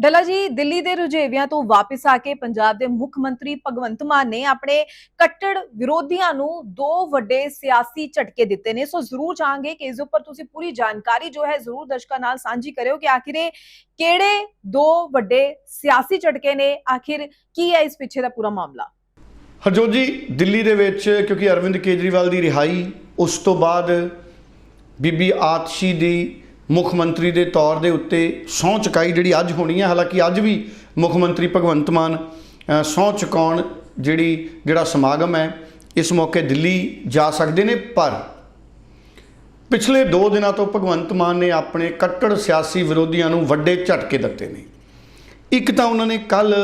ਡੱਲਾ ਜੀ, ਦਿੱਲੀ ਦੇ ਰੁਝੇਵਿਆਂ ਤੋਂ ਵਾਪਸ ਆ ਕੇ ਪੰਜਾਬ ਦੇ ਮੁੱਖ ਮੰਤਰੀ ਭਗਵੰਤ ਮਾਨ ਨੇ ਆਪਣੇ ਕੱਟੜ ਵਿਰੋਧੀਆਂ ਨੂੰ ਦੋ ਵੱਡੇ ਸਿਆਸੀ ਝਟਕੇ ਦਿੱਤੇ ਨੇ। ਸੋ ਜ਼ਰੂਰ ਚਾਹਾਂਗੇ ਕਿ ਇਸ ਉੱਪਰ ਤੁਸੀਂ ਪੂਰੀ ਜਾਣਕਾਰੀ ਜੋ ਹੈ ਜ਼ਰੂਰ ਦਰਸ਼ਕਾਂ ਨਾਲ ਸਾਂਝੀ ਕਰਿਓ ਕਿ ਆਖਿਰ ਇਹ ਕਿਹੜੇ ਦੋ ਵੱਡੇ ਸਿਆਸੀ ਝਟਕੇ ਨੇ? ਆਖਿਰ ਕੀ ਹੈ ਇਸ ਪਿੱਛੇ ਦਾ ਪੂਰਾ ਮਾਮਲਾ? ਹਰਜੋਤ ਜੀ, ਦਿੱਲੀ ਦੇ ਵਿੱਚ ਕਿਉਂਕਿ ਅਰਵਿੰਦ ਕੇਜਰੀਵਾਲ ਦੀ ਰਿਹਾਈ, ਉਸ ਤੋਂ ਬਾਅਦ ਬੀਬੀ ਆਤਸ਼ੀ ਦੀ ਮੁੱਖ ਮੰਤਰੀ ਦੇ ਤੌਰ ਦੇ ਉੱਤੇ ਸਹੁੰ ਚੁਕਾਈ ਜਿਹੜੀ ਅੱਜ ਹੋਣੀ ਹੈ। ਹਾਲਾਂਕਿ ਅੱਜ ਵੀ ਮੁੱਖ ਮੰਤਰੀ ਭਗਵੰਤ ਮਾਨ ਅ, ਸਹੁੰ ਚੁਕਾਉਣ ਜਿਹੜੀ ਜਿਹੜਾ ਸਮਾਗਮ ਹੈ ਇਸ ਮੌਕੇ ਦਿੱਲੀ ਜਾ ਸਕਦੇ ਨੇ। ਪਰ ਪਿਛਲੇ 2 ਦਿਨਾਂ ਤੋਂ ਭਗਵੰਤ ਮਾਨ ਨੇ ਆਪਣੇ ਕੱਟੜ ਸਿਆਸੀ ਵਿਰੋਧੀਆਂ ਨੂੰ ਵੱਡੇ ਝਟਕੇ ਦਿੱਤੇ ਨੇ। ਇੱਕ ਤਾਂ ਉਹਨਾਂ ਨੇ ਕੱਲ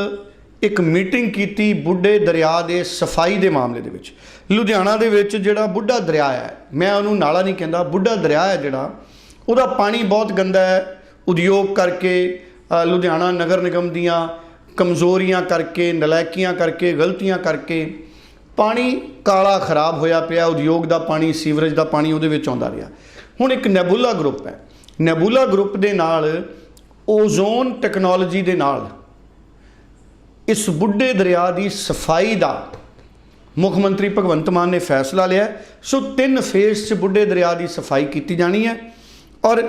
ਇੱਕ ਮੀਟਿੰਗ ਕੀਤੀ ਬੁੱਢੇ ਦਰਿਆ ਦੇ ਸਫ਼ਾਈ ਦੇ ਮਾਮਲੇ ਦੇ ਵਿੱਚ। ਲੁਧਿਆਣਾ ਦੇ ਵਿੱਚ ਜਿਹੜਾ ਬੁੱਢਾ ਦਰਿਆ ਹੈ ਮੈਂ ਉਹਨੂੰ ਨਾਲਾ ਨਹੀਂ ਕਹਿੰਦਾ ਬੁੱਢਾ ਦਰਿਆ ਹੈ ਜਿਹੜਾ ਉਹਦਾ ਪਾਣੀ ਬਹੁਤ ਗੰਦਾ ਹੈ। ਉਦਯੋਗ ਕਰਕੇ ਲੁਧਿਆਣਾ ਨਗਰ ਨਿਗਮ ਦੀਆਂ ਕਮਜ਼ੋਰੀਆਂ ਕਰਕੇ ਨਲਾਇਕੀਆਂ ਕਰਕੇ, ਗਲਤੀਆਂ ਕਰਕੇ ਪਾਣੀ ਕਾਲਾ ਖਰਾਬ ਹੋਇਆ ਪਿਆ। ਉਦਯੋਗ ਦਾ ਪਾਣੀ, ਸੀਵਰੇਜ ਦਾ ਪਾਣੀ ਉਹਦੇ ਵਿੱਚ ਆਉਂਦਾ ਰਿਹਾ। ਹੁਣ ਇੱਕ ਨੈਬੂਲਾ ਗਰੁੱਪ ਹੈ। ਨੈਬੂਲਾ ਗਰੁੱਪ ਦੇ ਨਾਲ ਓਜ਼ੋਨ ਟੈਕਨੋਲੋਜੀ ਦੇ ਨਾਲ ਇਸ ਬੁੱਢੇ ਦਰਿਆ ਦੀ ਸਫ਼ਾਈ ਦਾ ਮੁੱਖ ਮੰਤਰੀ ਭਗਵੰਤ ਮਾਨ ਨੇ ਫੈਸਲਾ ਲਿਆ ਸੋ ਤਿੰਨ ਫੇਜ਼ 'ਚ ਬੁੱਢੇ ਦਰਿਆ ਦੀ ਸਫ਼ਾਈ ਕੀਤੀ ਜਾਣੀ ਹੈ। ਔਰ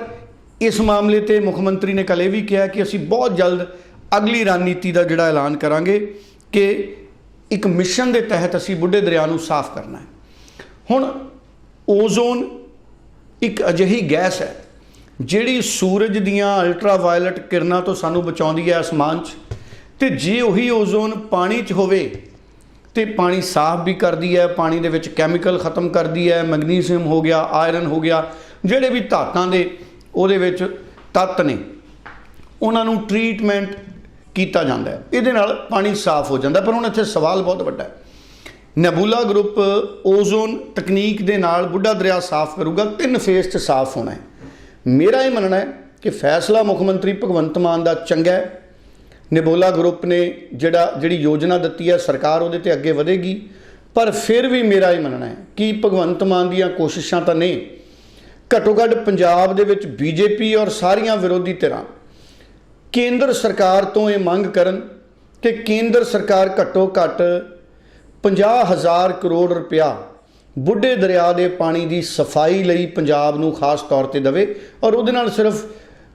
ਇਸ ਮਾਮਲੇ ਤੇ ਮੁੱਖ ਮੰਤਰੀ ਨੇ ਕੱਲ੍ਹ ਇਹ ਵੀ ਕਿਹਾ ਕਿ ਅਸੀਂ ਬਹੁਤ ਜਲਦ ਅਗਲੀ ਰਣਨੀਤੀ ਦਾ ਜਿਹੜਾ ਐਲਾਨ ਕਰਾਂਗੇ ਕਿ ਇੱਕ ਮਿਸ਼ਨ ਦੇ ਤਹਿਤ ਅਸੀਂ ਬੁੱਢੇ ਦਰਿਆ ਨੂੰ ਸਾਫ਼ ਕਰਨਾ ਹੈ। ਹੁਣ ਓਜ਼ੋਨ ਇੱਕ ਅਜਿਹੀ ਗੈਸ ਹੈ ਜਿਹੜੀ ਸੂਰਜ ਦੀਆਂ ਅਲਟਰਾਵਾਇਲਟ ਕਿਰਨਾਂ ਤੋਂ ਸਾਨੂੰ ਬਚਾਉਂਦੀ ਹੈ ਅਸਮਾਨ 'ਚ ਤੇ ਜੇ ਉਹੀ ਓਜ਼ੋਨ ਪਾਣੀ 'ਚ ਹੋਵੇ ਤੇ ਪਾਣੀ ਸਾਫ਼ ਵੀ ਕਰਦੀ ਹੈ, ਪਾਣੀ ਦੇ ਵਿੱਚ ਕੈਮੀਕਲ ਖਤਮ ਕਰਦੀ ਹੈ, ਮੈਗਨੀਸੀਅਮ ਹੋ ਗਿਆ ਆਇਰਨ ਹੋ ਗਿਆ ਜਿਹੜੇ ਵੀ ਧਾਤਾਂ ਦੇ ਉਹਦੇ ਵਿੱਚ ਤੱਤ ਨੇ, ਉਹਨਾਂ ਨੂੰ ਟ੍ਰੀਟਮੈਂਟ ਕੀਤਾ ਜਾਂਦਾ ਹੈ। ਇਹਦੇ ਨਾਲ ਪਾਣੀ ਸਾਫ਼ ਹੋ ਜਾਂਦਾ, ਪਰ ਹੁਣ ਇੱਥੇ ਸਵਾਲ ਬਹੁਤ ਵੱਡਾ ਹੈ। ਨੈਬੂਲਾ ਗਰੁੱਪ ਓਜ਼ੋਨ ਤਕਨੀਕ ਦੇ ਨਾਲ ਬੁੱਢਾ ਦਰਿਆ ਸਾਫ਼ ਕਰੂਗਾ, ਤਿੰਨ ਫੇਸ 'ਚ ਸਾਫ਼ ਹੋਣਾ ਹੈ। ਮੇਰਾ ਇਹ ਮੰਨਣਾ ਹੈ ਕਿ ਫੈਸਲਾ ਮੁੱਖ ਮੰਤਰੀ ਭਗਵੰਤ ਮਾਨ ਦਾ ਚੰਗਾ ਹੈ। ਨੈਬੂਲਾ ਗਰੁੱਪ ਨੇ ਜਿਹੜਾ, ਜਿਹੜੀ ਯੋਜਨਾ ਦਿੱਤੀ ਹੈ, ਸਰਕਾਰ ਉਹਦੇ ਤੇ ਅੱਗੇ ਵਧੇਗੀ। ਪਰ ਫਿਰ ਵੀ ਮੇਰਾ ਇਹ ਮੰਨਣਾ ਹੈ ਕਿ ਭਗਵੰਤ ਮਾਨ ਦੀਆਂ ਕੋਸ਼ਿਸ਼ਾਂ ਤਾਂ ਨੇ ਘੱਟੋ ਘੱਟ ਪੰਜਾਬ ਦੇ ਵਿੱਚ ਬੀਜੇਪੀ ਔਰ ਸਾਰੀਆਂ ਵਿਰੋਧੀ ਧਿਰਾਂ ਕੇਂਦਰ ਸਰਕਾਰ ਤੋਂ ਇਹ ਮੰਗ ਕਰਨ ਕਿ ਕੇਂਦਰ ਸਰਕਾਰ ਘੱਟੋ ਘੱਟ 50000 ਕਰੋੜ ਰੁਪਇਆ ਬੁੱਢੇ ਦਰਿਆ ਦੇ ਪਾਣੀ ਦੀ ਸਫ਼ਾਈ ਲਈ ਪੰਜਾਬ ਨੂੰ ਖਾਸ ਤੌਰ ਤੇ ਦੇਵੇ ਔਰ ਉਹਦੇ ਨਾਲ ਸਿਰਫ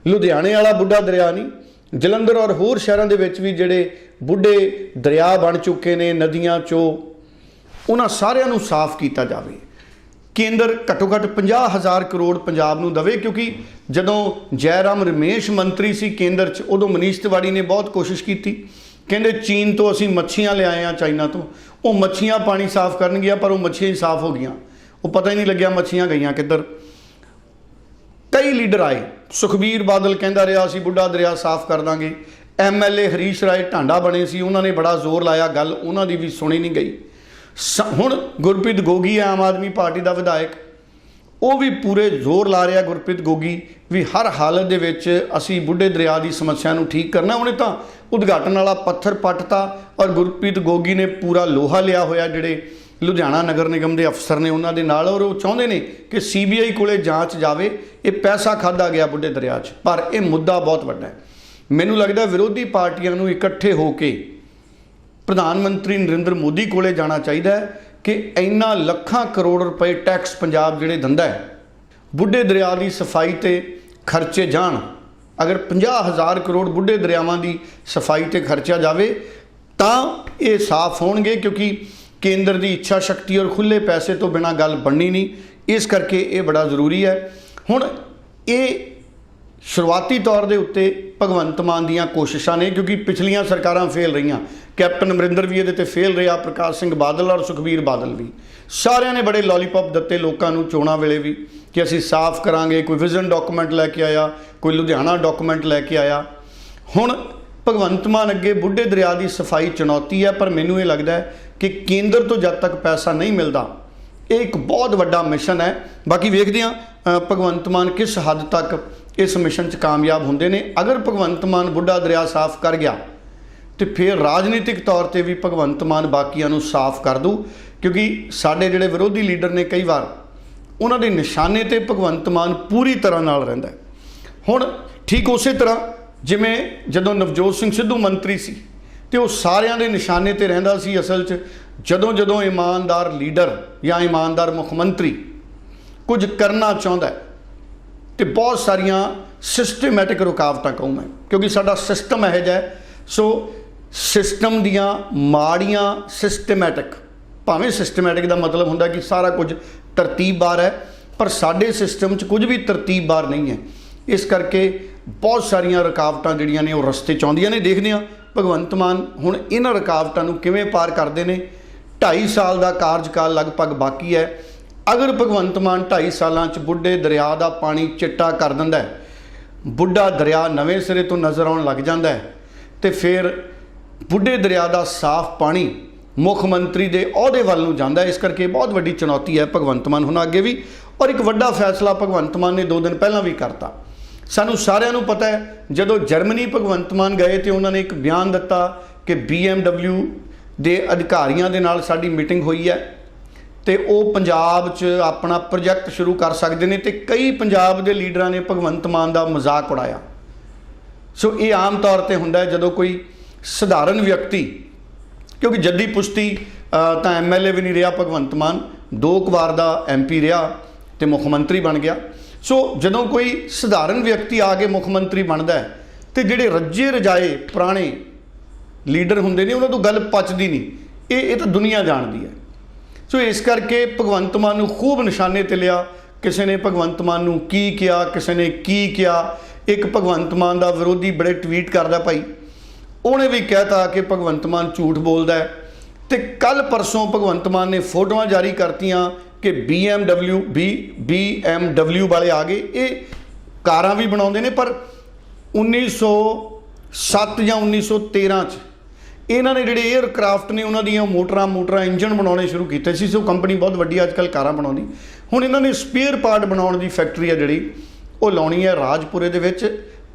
ਲੁਧਿਆਣੇ ਵਾਲਾ ਬੁੱਢਾ ਦਰਿਆ ਨਹੀਂ, ਜਲੰਧਰ ਔਰ ਹੋਰ ਸ਼ਹਿਰਾਂ ਦੇ ਵਿੱਚ ਵੀ ਜਿਹੜੇ ਬੁੱਢੇ ਦਰਿਆ ਬਣ ਚੁੱਕੇ ਨੇ, ਨਦੀਆਂ ਚੋਂ, ਉਹਨਾਂ ਸਾਰਿਆਂ ਨੂੰ ਸਾਫ਼ ਕੀਤਾ ਜਾਵੇ। ਕੇਂਦਰ ਘੱਟੋ ਘੱਟ 50000 ਕਰੋੜ ਪੰਜਾਬ ਨੂੰ ਦਵੇ, ਕਿਉਂਕਿ ਜਦੋਂ ਜੈਰਾਮ ਰਮੇਸ਼ ਮੰਤਰੀ ਸੀ ਕੇਂਦਰ 'ਚ, ਉਦੋਂ ਮਨੀਸ਼ ਤਿਵਾੜੀ ਨੇ ਬਹੁਤ ਕੋਸ਼ਿਸ਼ ਕੀਤੀ। ਕਹਿੰਦੇ ਚੀਨ ਤੋਂ ਅਸੀਂ ਮੱਛੀਆਂ ਲਿਆਏ ਆ ਚਾਈਨਾ ਤੋਂ। ਉਹ ਮੱਛੀਆਂ ਪਾਣੀ ਸਾਫ਼ ਕਰਨਗੀਆਂ, ਪਰ ਉਹ ਮੱਛੀਆਂ ਹੀ ਸਾਫ਼ ਹੋ ਗਈਆਂ। ਉਹ ਪਤਾ ਹੀ ਨਹੀਂ ਲੱਗਿਆ ਮੱਛੀਆਂ ਗਈਆਂ ਕਿੱਧਰ। ਕਈ ਲੀਡਰ ਆਏ। ਸੁਖਬੀਰ ਬਾਦਲ ਕਹਿੰਦਾ ਰਿਹਾ, ਅਸੀਂ ਬੁੱਢਾ ਦਰਿਆ ਸਾਫ਼ ਕਰ ਦਾਂਗੇ। ਐਮਐਲਏ ਹਰੀਸ਼ ਰਾਏ ਢਾਂਡਾ ਬਣੇ ਸੀ, ਉਹਨਾਂ ਨੇ ਬੜਾ ਜ਼ੋਰ ਲਾਇਆ। ਗੱਲ ਉਹਨਾਂ ਦੀ ਵੀ ਸੁਣੀ ਨਹੀਂ ਗਈ। ਹੁਣ ਗੁਰਪ੍ਰੀਤ ਗੋਗੀ ਹੈ, ਆਮ ਆਦਮੀ ਪਾਰਟੀ ਦਾ ਵਿਧਾਇਕ। ਉਹ ਵੀ ਪੂਰੇ ਜ਼ੋਰ ਲਾ ਰਿਹਾ ਗੁਰਪ੍ਰੀਤ ਗੋਗੀ ਵੀ ਹਰ ਹਾਲਤ ਦੇ ਵਿੱਚ ਅਸੀਂ ਬੁੱਢੇ ਦਰਿਆ ਦੀ ਸਮੱਸਿਆ ਨੂੰ ਠੀਕ ਕਰਨਾ। ਉਹਨੇ ਤਾਂ ਉਦਘਾਟਨ ਵਾਲਾ ਪੱਥਰ ਪੱਟਤਾ ਔਰ ਗੁਰਪ੍ਰੀਤ ਗੋਗੀ ਨੇ ਪੂਰਾ ਲੋਹਾ ਲਿਆ ਹੋਇਆ ਜਿਹੜੇ ਲੁਧਿਆਣਾ ਨਗਰ ਨਿਗਮ ਦੇ ਅਫਸਰ ਨੇ ਉਹਨਾਂ ਦੇ ਨਾਲ ਔਰ ਉਹ ਚਾਹੁੰਦੇ ਨੇ ਕਿ ਸੀਬੀਆਈ ਕੋਲੇ ਜਾਂਚ ਜਾਵੇ। ਇਹ ਪੈਸਾ ਖਾਦਾ ਗਿਆ ਬੁੱਢੇ ਦਰਿਆ 'ਚ, ਪਰ ਇਹ ਮੁੱਦਾ ਬਹੁਤ ਵੱਡਾ ਹੈ। ਮੈਨੂੰ ਲੱਗਦਾ ਵਿਰੋਧੀ ਪਾਰਟੀਆਂ ਨੂੰ ਇਕੱਠੇ ਹੋ ਕੇ ਪ੍ਰਧਾਨ ਮੰਤਰੀ ਨਰਿੰਦਰ ਮੋਦੀ ਕੋਲੇ ਜਾਣਾ ਚਾਹੀਦਾ ਹੈ ਕਿ ਇੰਨਾ ਲੱਖਾਂ ਕਰੋੜ ਰੁਪਏ ਟੈਕਸ ਪੰਜਾਬ ਜਿਹੜੇ ਦਿੰਦਾ ਹੈ, ਬੁੱਢੇ ਦਰਿਆ ਦੀ ਸਫ਼ਾਈ ਤੇ ਖਰਚੇ ਜਾਣ। ਅਗਰ 50000 ਕਰੋੜ ਬੁੱਢੇ ਦਰਿਆਵਾਂ ਦੀ ਸਫ਼ਾਈ ਤੇ ਖਰਚਿਆ ਜਾਵੇ, ਤਾਂ ਇਹ ਸਾਫ਼ ਹੋਣਗੇ ਕਿਉਂਕਿ ਕੇਂਦਰ ਦੀ ਇੱਛਾ ਸ਼ਕਤੀ ਔਰ ਖੁੱਲੇ ਪੈਸੇ ਤੋਂ ਬਿਨਾ ਗੱਲ ਬਣਨੀ ਨਹੀਂ। ਇਸ ਕਰਕੇ ਇਹ ਬੜਾ ਜ਼ਰੂਰੀ ਹੈ। ਹੁਣ ਇਹ ਸ਼ੁਰੂਆਤੀ ਤੌਰ ਦੇ ਉੱਤੇ ਭਗਵੰਤ ਮਾਨ ਦੀਆਂ ਕੋਸ਼ਿਸ਼ਾਂ ਨੇ, ਕਿਉਂਕਿ ਪਿਛਲੀਆਂ ਸਰਕਾਰਾਂ ਫੇਲ ਰਹੀਆਂ। ਕੈਪਟਨ ਅਮਰਿੰਦਰ ਵੀ ਇਹਦੇ ਤੇ ਫੇਲ ਰਿਹਾ ਪ੍ਰਕਾਸ਼ ਸਿੰਘ ਬਾਦਲ ਔਰ ਸੁਖਬੀਰ ਬਾਦਲ ਵੀ। ਸਾਰਿਆਂ ਨੇ ਬੜੇ ਲੋਲੀਪੌਪ ਦਿੱਤੇ ਲੋਕਾਂ ਨੂੰ ਚੋਣਾਂ ਵੇਲੇ ਵੀ, ਕਿ ਅਸੀਂ ਸਾਫ਼ ਕਰਾਂਗੇ, ਕੋਈ ਵਿਜ਼ਨ ਡਾਕੂਮੈਂਟ ਲੈ ਕੇ ਆਇਆ, ਕੋਈ ਲੁਧਿਆਣਾ ਡਾਕੂਮੈਂਟ ਲੈ ਕੇ ਆਇਆ। ਹੁਣ ਭਗਵੰਤ ਮਾਨ ਅੱਗੇ ਬੁੱਢੇ ਦਰਿਆ ਦੀ ਸਫ਼ਾਈ ਚੁਣੌਤੀ ਹੈ, ਪਰ ਮੈਨੂੰ ਇਹ ਲੱਗਦਾ ਹੈ ਕਿ ਕੇਂਦਰ ਤੋਂ ਜਦ ਤੱਕ ਪੈਸਾ ਨਹੀਂ ਮਿਲਦਾ, ਇਹ ਇੱਕ ਬਹੁਤ ਵੱਡਾ ਮਿਸ਼ਨ ਹੈ। ਬਾਕੀ ਵੇਖਦੇ ਹਾਂ ਭਗਵੰਤ ਮਾਨ ਕਿਸ ਹੱਦ ਤੱਕ ਇਸ ਮਿਸ਼ਨ 'ਚ ਕਾਮਯਾਬ ਹੁੰਦੇ ਨੇ। ਅਗਰ ਭਗਵੰਤ ਮਾਨ ਬੁੱਢਾ ਦਰਿਆ ਸਾਫ਼ ਕਰ ਗਿਆ, ਤੇ ਫਿਰ ਰਾਜਨੀਤਿਕ ਤੌਰ ਤੇ ਵੀ ਭਗਵੰਤ ਮਾਨ ਬਾਕੀਆਂ ਨੂੰ ਸਾਫ਼ ਕਰ ਦੂ ਕਿਉਂਕਿ ਸਾਡੇ ਜਿਹੜੇ ਵਿਰੋਧੀ ਲੀਡਰ ਨੇ ਕਈ ਵਾਰ, ਉਹਨਾਂ ਦੇ ਨਿਸ਼ਾਨੇ ਤੇ ਭਗਵੰਤ ਮਾਨ ਪੂਰੀ ਤਰ੍ਹਾਂ ਨਾਲ ਰਹਿੰਦਾ ਹੁਣ ਠੀਕ ਉਸੇ ਤਰ੍ਹਾਂ ਜਿਵੇਂ ਜਦੋਂ ਨਵਜੋਤ ਸਿੰਘ ਸਿੱਧੂ ਮੰਤਰੀ ਸੀ, ਤੇ ਉਹ ਸਾਰਿਆਂ ਦੇ ਨਿਸ਼ਾਨੇ ਤੇ ਰਹਿੰਦਾ ਸੀ ਅਸਲ 'ਚ, ਜਦੋਂ ਜਦੋਂ ਇਮਾਨਦਾਰ ਲੀਡਰ ਜਾਂ ਇਮਾਨਦਾਰ ਮੁੱਖ ਮੰਤਰੀ ਕੁਝ ਕਰਨਾ ਚਾਹੁੰਦਾ ਹੈ ਤੇ ਬਹੁਤ ਸਾਰੀਆਂ ਸਿਸਟਮੈਟਿਕ ਰੁਕਾਵਟਾਂ ਕਹੂੰ ਮੈਂ, ਕਿਉਂਕਿ ਸਾਡਾ ਸਿਸਟਮ ਇਹੋ ਜਿਹਾ ਸੋ ਸਿਸਟਮ ਦੀਆਂ ਮਾੜੀਆਂ ਸਿਸਟਮੈਟਿਕ ਭਾਵੇਂ ਸਿਸਟਮੈਟਿਕ ਦਾ ਮਤਲਬ ਹੁੰਦਾ ਕਿ ਸਾਰਾ ਕੁਝ ਤਰਤੀਬਵਾਰ ਹੈ, ਪਰ ਸਾਡੇ ਸਿਸਟਮ 'ਚ ਕੁਝ ਵੀ ਤਰਤੀਬਵਾਰ ਨਹੀਂ ਹੈ। ਇਸ ਕਰਕੇ ਬਹੁਤ ਸਾਰੀਆਂ ਰੁਕਾਵਟਾਂ ਜਿਹੜੀਆਂ ਨੇ ਉਹ ਰਸਤੇ 'ਚ ਆਉਂਦੀਆਂ ਨੇ। ਦੇਖਦੇ ਹਾਂ, ਭਗਵੰਤ ਮਾਨ ਹੁਣ ਇਹਨਾਂ ਰੁਕਾਵਟਾਂ ਨੂੰ ਕਿਵੇਂ ਪਾਰ ਕਰਦੇ ਨੇ। 2.5 ਸਾਲ ਦਾ ਕਾਰਜਕਾਲ ਲਗਭਗ ਬਾਕੀ ਹੈ। ਅਗਰ ਭਗਵੰਤ ਮਾਨ 2.5 ਸਾਲਾਂ 'ਚ ਬੁੱਢੇ ਦਰਿਆ ਦਾ ਪਾਣੀ ਚਿੱਟਾ ਕਰ ਦਿੰਦਾ ਹੈ, ਬੁੱਢਾ ਦਰਿਆ ਨਵੇਂ ਸਿਰੇ ਤੋਂ ਨਜ਼ਰ ਆਉਣ ਲੱਗ ਜਾਂਦਾ ਹੈ, ਤੇ ਫਿਰ ਬੁੱਢੇ ਦਰਿਆ ਦਾ ਸਾਫ਼ ਪਾਣੀ ਮੁੱਖ ਮੰਤਰੀ ਦੇ ਅਹੁਦੇ ਵੱਲ ਨੂੰ ਜਾਂਦਾ ਇਸ ਕਰਕੇ ਬਹੁਤ ਵੱਡੀ ਚੁਣੌਤੀ ਹੈ ਭਗਵੰਤ ਮਾਨ ਹੁਣ ਅੱਗੇ ਵੀ, ਔਰ ਇੱਕ ਵੱਡਾ ਫੈਸਲਾ ਭਗਵੰਤ ਮਾਨ ਨੇ 2 ਦਿਨ ਪਹਿਲਾਂ ਵੀ ਕਰਤਾ। ਸਾਨੂੰ ਸਾਰਿਆਂ ਨੂੰ ਪਤਾ ਹੈ, ਜਦੋਂ ਜਰਮਨੀ ਭਗਵੰਤ ਮਾਨ ਗਏ ਤੇ ਉਹਨਾਂ ਨੇ ਇੱਕ ਬਿਆਨ ਦਿੱਤਾ ਕਿ BMW ਦੇ ਅਧਿਕਾਰੀਆਂ ਦੇ ਨਾਲ ਸਾਡੀ ਮੀਟਿੰਗ ਹੋਈ ਹੈ ਤੇ ਉਹ ਪੰਜਾਬ 'ਚ ਆਪਣਾ ਪ੍ਰੋਜੈਕਟ ਸ਼ੁਰੂ ਕਰ ਸਕਦੇ ਨੇ ਤੇ ਕਈ ਪੰਜਾਬ ਦੇ ਲੀਡਰਾਂ ਨੇ ਭਗਵੰਤ ਮਾਨ ਦਾ ਮਜ਼ਾਕ ਉਡਾਇਆ। ਸੋ ਇਹ ਆਮ ਤੌਰ ਤੇ ਹੁੰਦਾ ਹੈ ਜਦੋਂ ਕੋਈ ਸਧਾਰਨ ਵਿਅਕਤੀ ਕਿਉਂਕਿ ਜੱਦੀ ਪੁਸ਼ਤੀ ਅ, ਤਾਂ ਐਮਐਲਏ ਵੀ ਨਹੀਂ ਰਿਹਾ ਭਗਵੰਤ ਮਾਨ ਦੋ ਕੁ ਵਾਰ ਦਾ ਐਮਪੀ ਰਿਹਾ ਤੇ ਮੁੱਖ ਮੰਤਰੀ ਬਣ ਗਿਆ। ਸੋ ਜਦੋਂ ਕੋਈ ਸਧਾਰਨ ਵਿਅਕਤੀ ਆ ਕੇ ਮੁੱਖ ਮੰਤਰੀ ਬਣਦਾ ਹੈ ਤੇ ਜਿਹੜੇ ਰੱਜੇ ਰਜਾਏ ਪੁਰਾਣੇ ਲੀਡਰ ਹੁੰਦੇ ਨੇ ਉਹਨਾਂ ਤੋਂ ਗੱਲ ਪਚਦੀ ਨਹੀਂ। ਇਹ ਇਹ ਤਾਂ ਦੁਨੀਆ ਜਾਣਦੀ ਹੈ। ਸੋ ਇਸ ਕਰਕੇ ਭਗਵੰਤ ਮਾਨ ਨੂੰ ਖੂਬ ਨਿਸ਼ਾਨੇ ਤੇ ਲਿਆ। ਕਿਸੇ ਨੇ ਭਗਵੰਤ ਮਾਨ ਨੂੰ ਕੀ ਕਿਹਾ, ਕਿਸੇ ਨੇ ਕੀ ਕਿਹਾ, ਇੱਕ ਭਗਵੰਤ ਮਾਨ ਦਾ ਵਿਰੋਧੀ ਬੜੇ ਟਵੀਟ ਕਰਦਾ ਭਾਈ। ਉਹਨੇ ਵੀ ਕਹਿਤਾ ਕਿ ਭਗਵੰਤ ਮਾਨ ਝੂਠ ਬੋਲਦਾ ਹੈ। ਤੇ ਕੱਲ ਪਰਸੋਂ ਭਗਵੰਤ ਮਾਨ ਨੇ ਫੋਟੋਆਂ ਜਾਰੀ ਕਰਤੀਆਂ ਕਿ BMW B BMW ਵਾਲੇ ਆ ਗਏ। ਇਹ ਕਾਰਾਂ ਵੀ ਬਣਾਉਂਦੇ ਨੇ, ਪਰ 1907 ਜਾਂ 1913 ਚ ਇਹਨਾਂ ਨੇ ਜਿਹੜੇ 에ਅਰਕ੍ਰਾਫਟ ਨੇ, ਉਹਨਾਂ ਦੀਆਂ ਮੋਟਰਾਂ ਮੋਟਰਾਂ ਇੰਜਨ ਬਣਾਉਣੇ ਸ਼ੁਰੂ ਕੀਤੇ ਸੀ, ਸੋ ਕੰਪਨੀ ਬਹੁਤ ਵੱਡੀ ਅੱਜ ਕੱਲ ਕਾਰਾਂ ਬਣਾਉਂਦੀ। ਹੁਣ ਇਹਨਾਂ ਨੇ ਸਪੇਅਰ ਪਾਰਟ ਬਣਾਉਣ ਦੀ ਫੈਕਟਰੀ ਆ ਜਿਹੜੀ, ਉਹ ਲਾਉਣੀ ਹੈ ਰਾਜਪੁਰੇ ਦੇ ਵਿੱਚ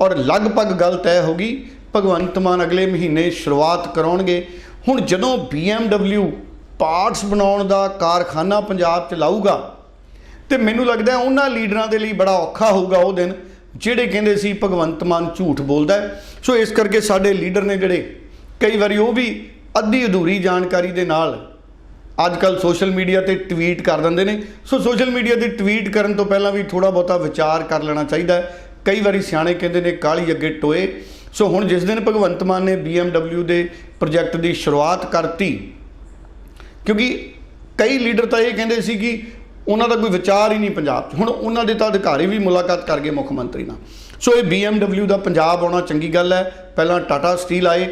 ਔਰ ਲਗਭਗ ਗੱਲ ਤੈਅ ਹੋ ਗਈ, ਭਗਵੰਤ ਮਾਨ ਅਗਲੇ ਮਹੀਨੇ ਸ਼ੁਰੂਆਤ ਕਰਾਉਣਗੇ। ਹੁਣ ਜਦੋਂ BMW ਪਾਰਟਸ ਬਣਾਉਣ ਦਾ ਕਾਰਖਾਨਾ ਪੰਜਾਬ ਚ ਲਾਊਗਾ, ਤੇ ਮੈਨੂੰ ਲੱਗਦਾ ਉਹਨਾਂ ਲੀਡਰਾਂ ਦੇ ਲਈ ਬੜਾ ਔਖਾ ਹੋਊਗਾ ਉਹ ਦਿਨ, ਜਿਹੜੇ ਕਹਿੰਦੇ ਸੀ ਭਗਵੰਤ ਮਾਨ ਝੂਠ ਬੋਲਦਾ ਸੋ ਇਸ ਕਰਕੇ ਸਾਡੇ ਲੀਡਰ ਨੇ ਜਿਹੜੇ ਕਈ ਵਾਰੀ ਉਹ ਵੀ ਅੱਧੀ ਅਧੂਰੀ ਜਾਣਕਾਰੀ ਦੇ ਨਾਲ ਅੱਜ ਕੱਲ ਸੋਸ਼ਲ ਮੀਡੀਆ ਤੇ ਟਵੀਟ ਕਰ ਦਿੰਦੇ ਨੇ। ਸੋ ਸੋਸ਼ਲ ਮੀਡੀਆ ਤੇ ਟਵੀਟ ਕਰਨ ਤੋਂ ਪਹਿਲਾਂ ਵੀ ਥੋੜਾ ਬਹੁਤਾ ਵਿਚਾਰ ਕਰ ਲੈਣਾ ਚਾਹੀਦਾ ਕਈ ਵਾਰੀ ਸਿਆਣੇ ਕਹਿੰਦੇ ਨੇ, ਕਾਲੀ ਅੱਗੇ ਟੋਏ। ਸੋ ਹੁਣ ਜਿਸ ਦਿਨ ਭਗਵੰਤ ਮਾਨ ਨੇ BMW ਦੇ ਪ੍ਰੋਜੈਕਟ ਦੀ ਸ਼ੁਰੂਆਤ ਕਰਤੀ, ਕਿਉਂਕਿ ਕਈ ਲੀਡਰ ਤਾਂ ਇਹ ਕਹਿੰਦੇ ਸੀ ਕਿ ਉਹਨਾਂ ਦਾ ਕੋਈ ਵਿਚਾਰ ਹੀ ਨਹੀਂ ਪੰਜਾਬ 'ਚ। ਹੁਣ ਉਹਨਾਂ ਦੇ ਤਾਂ ਅਧਿਕਾਰੀ ਵੀ ਮੁਲਾਕਾਤ ਕਰ ਗਏ ਮੁੱਖ ਮੰਤਰੀ ਨਾਲ ਸੋ ਇਹ BMW ਦਾ ਪੰਜਾਬ ਆਉਣਾ ਚੰਗੀ ਗੱਲ ਹੈ। ਪਹਿਲਾਂ ਟਾਟਾ ਸਟੀਲ ਆਏ।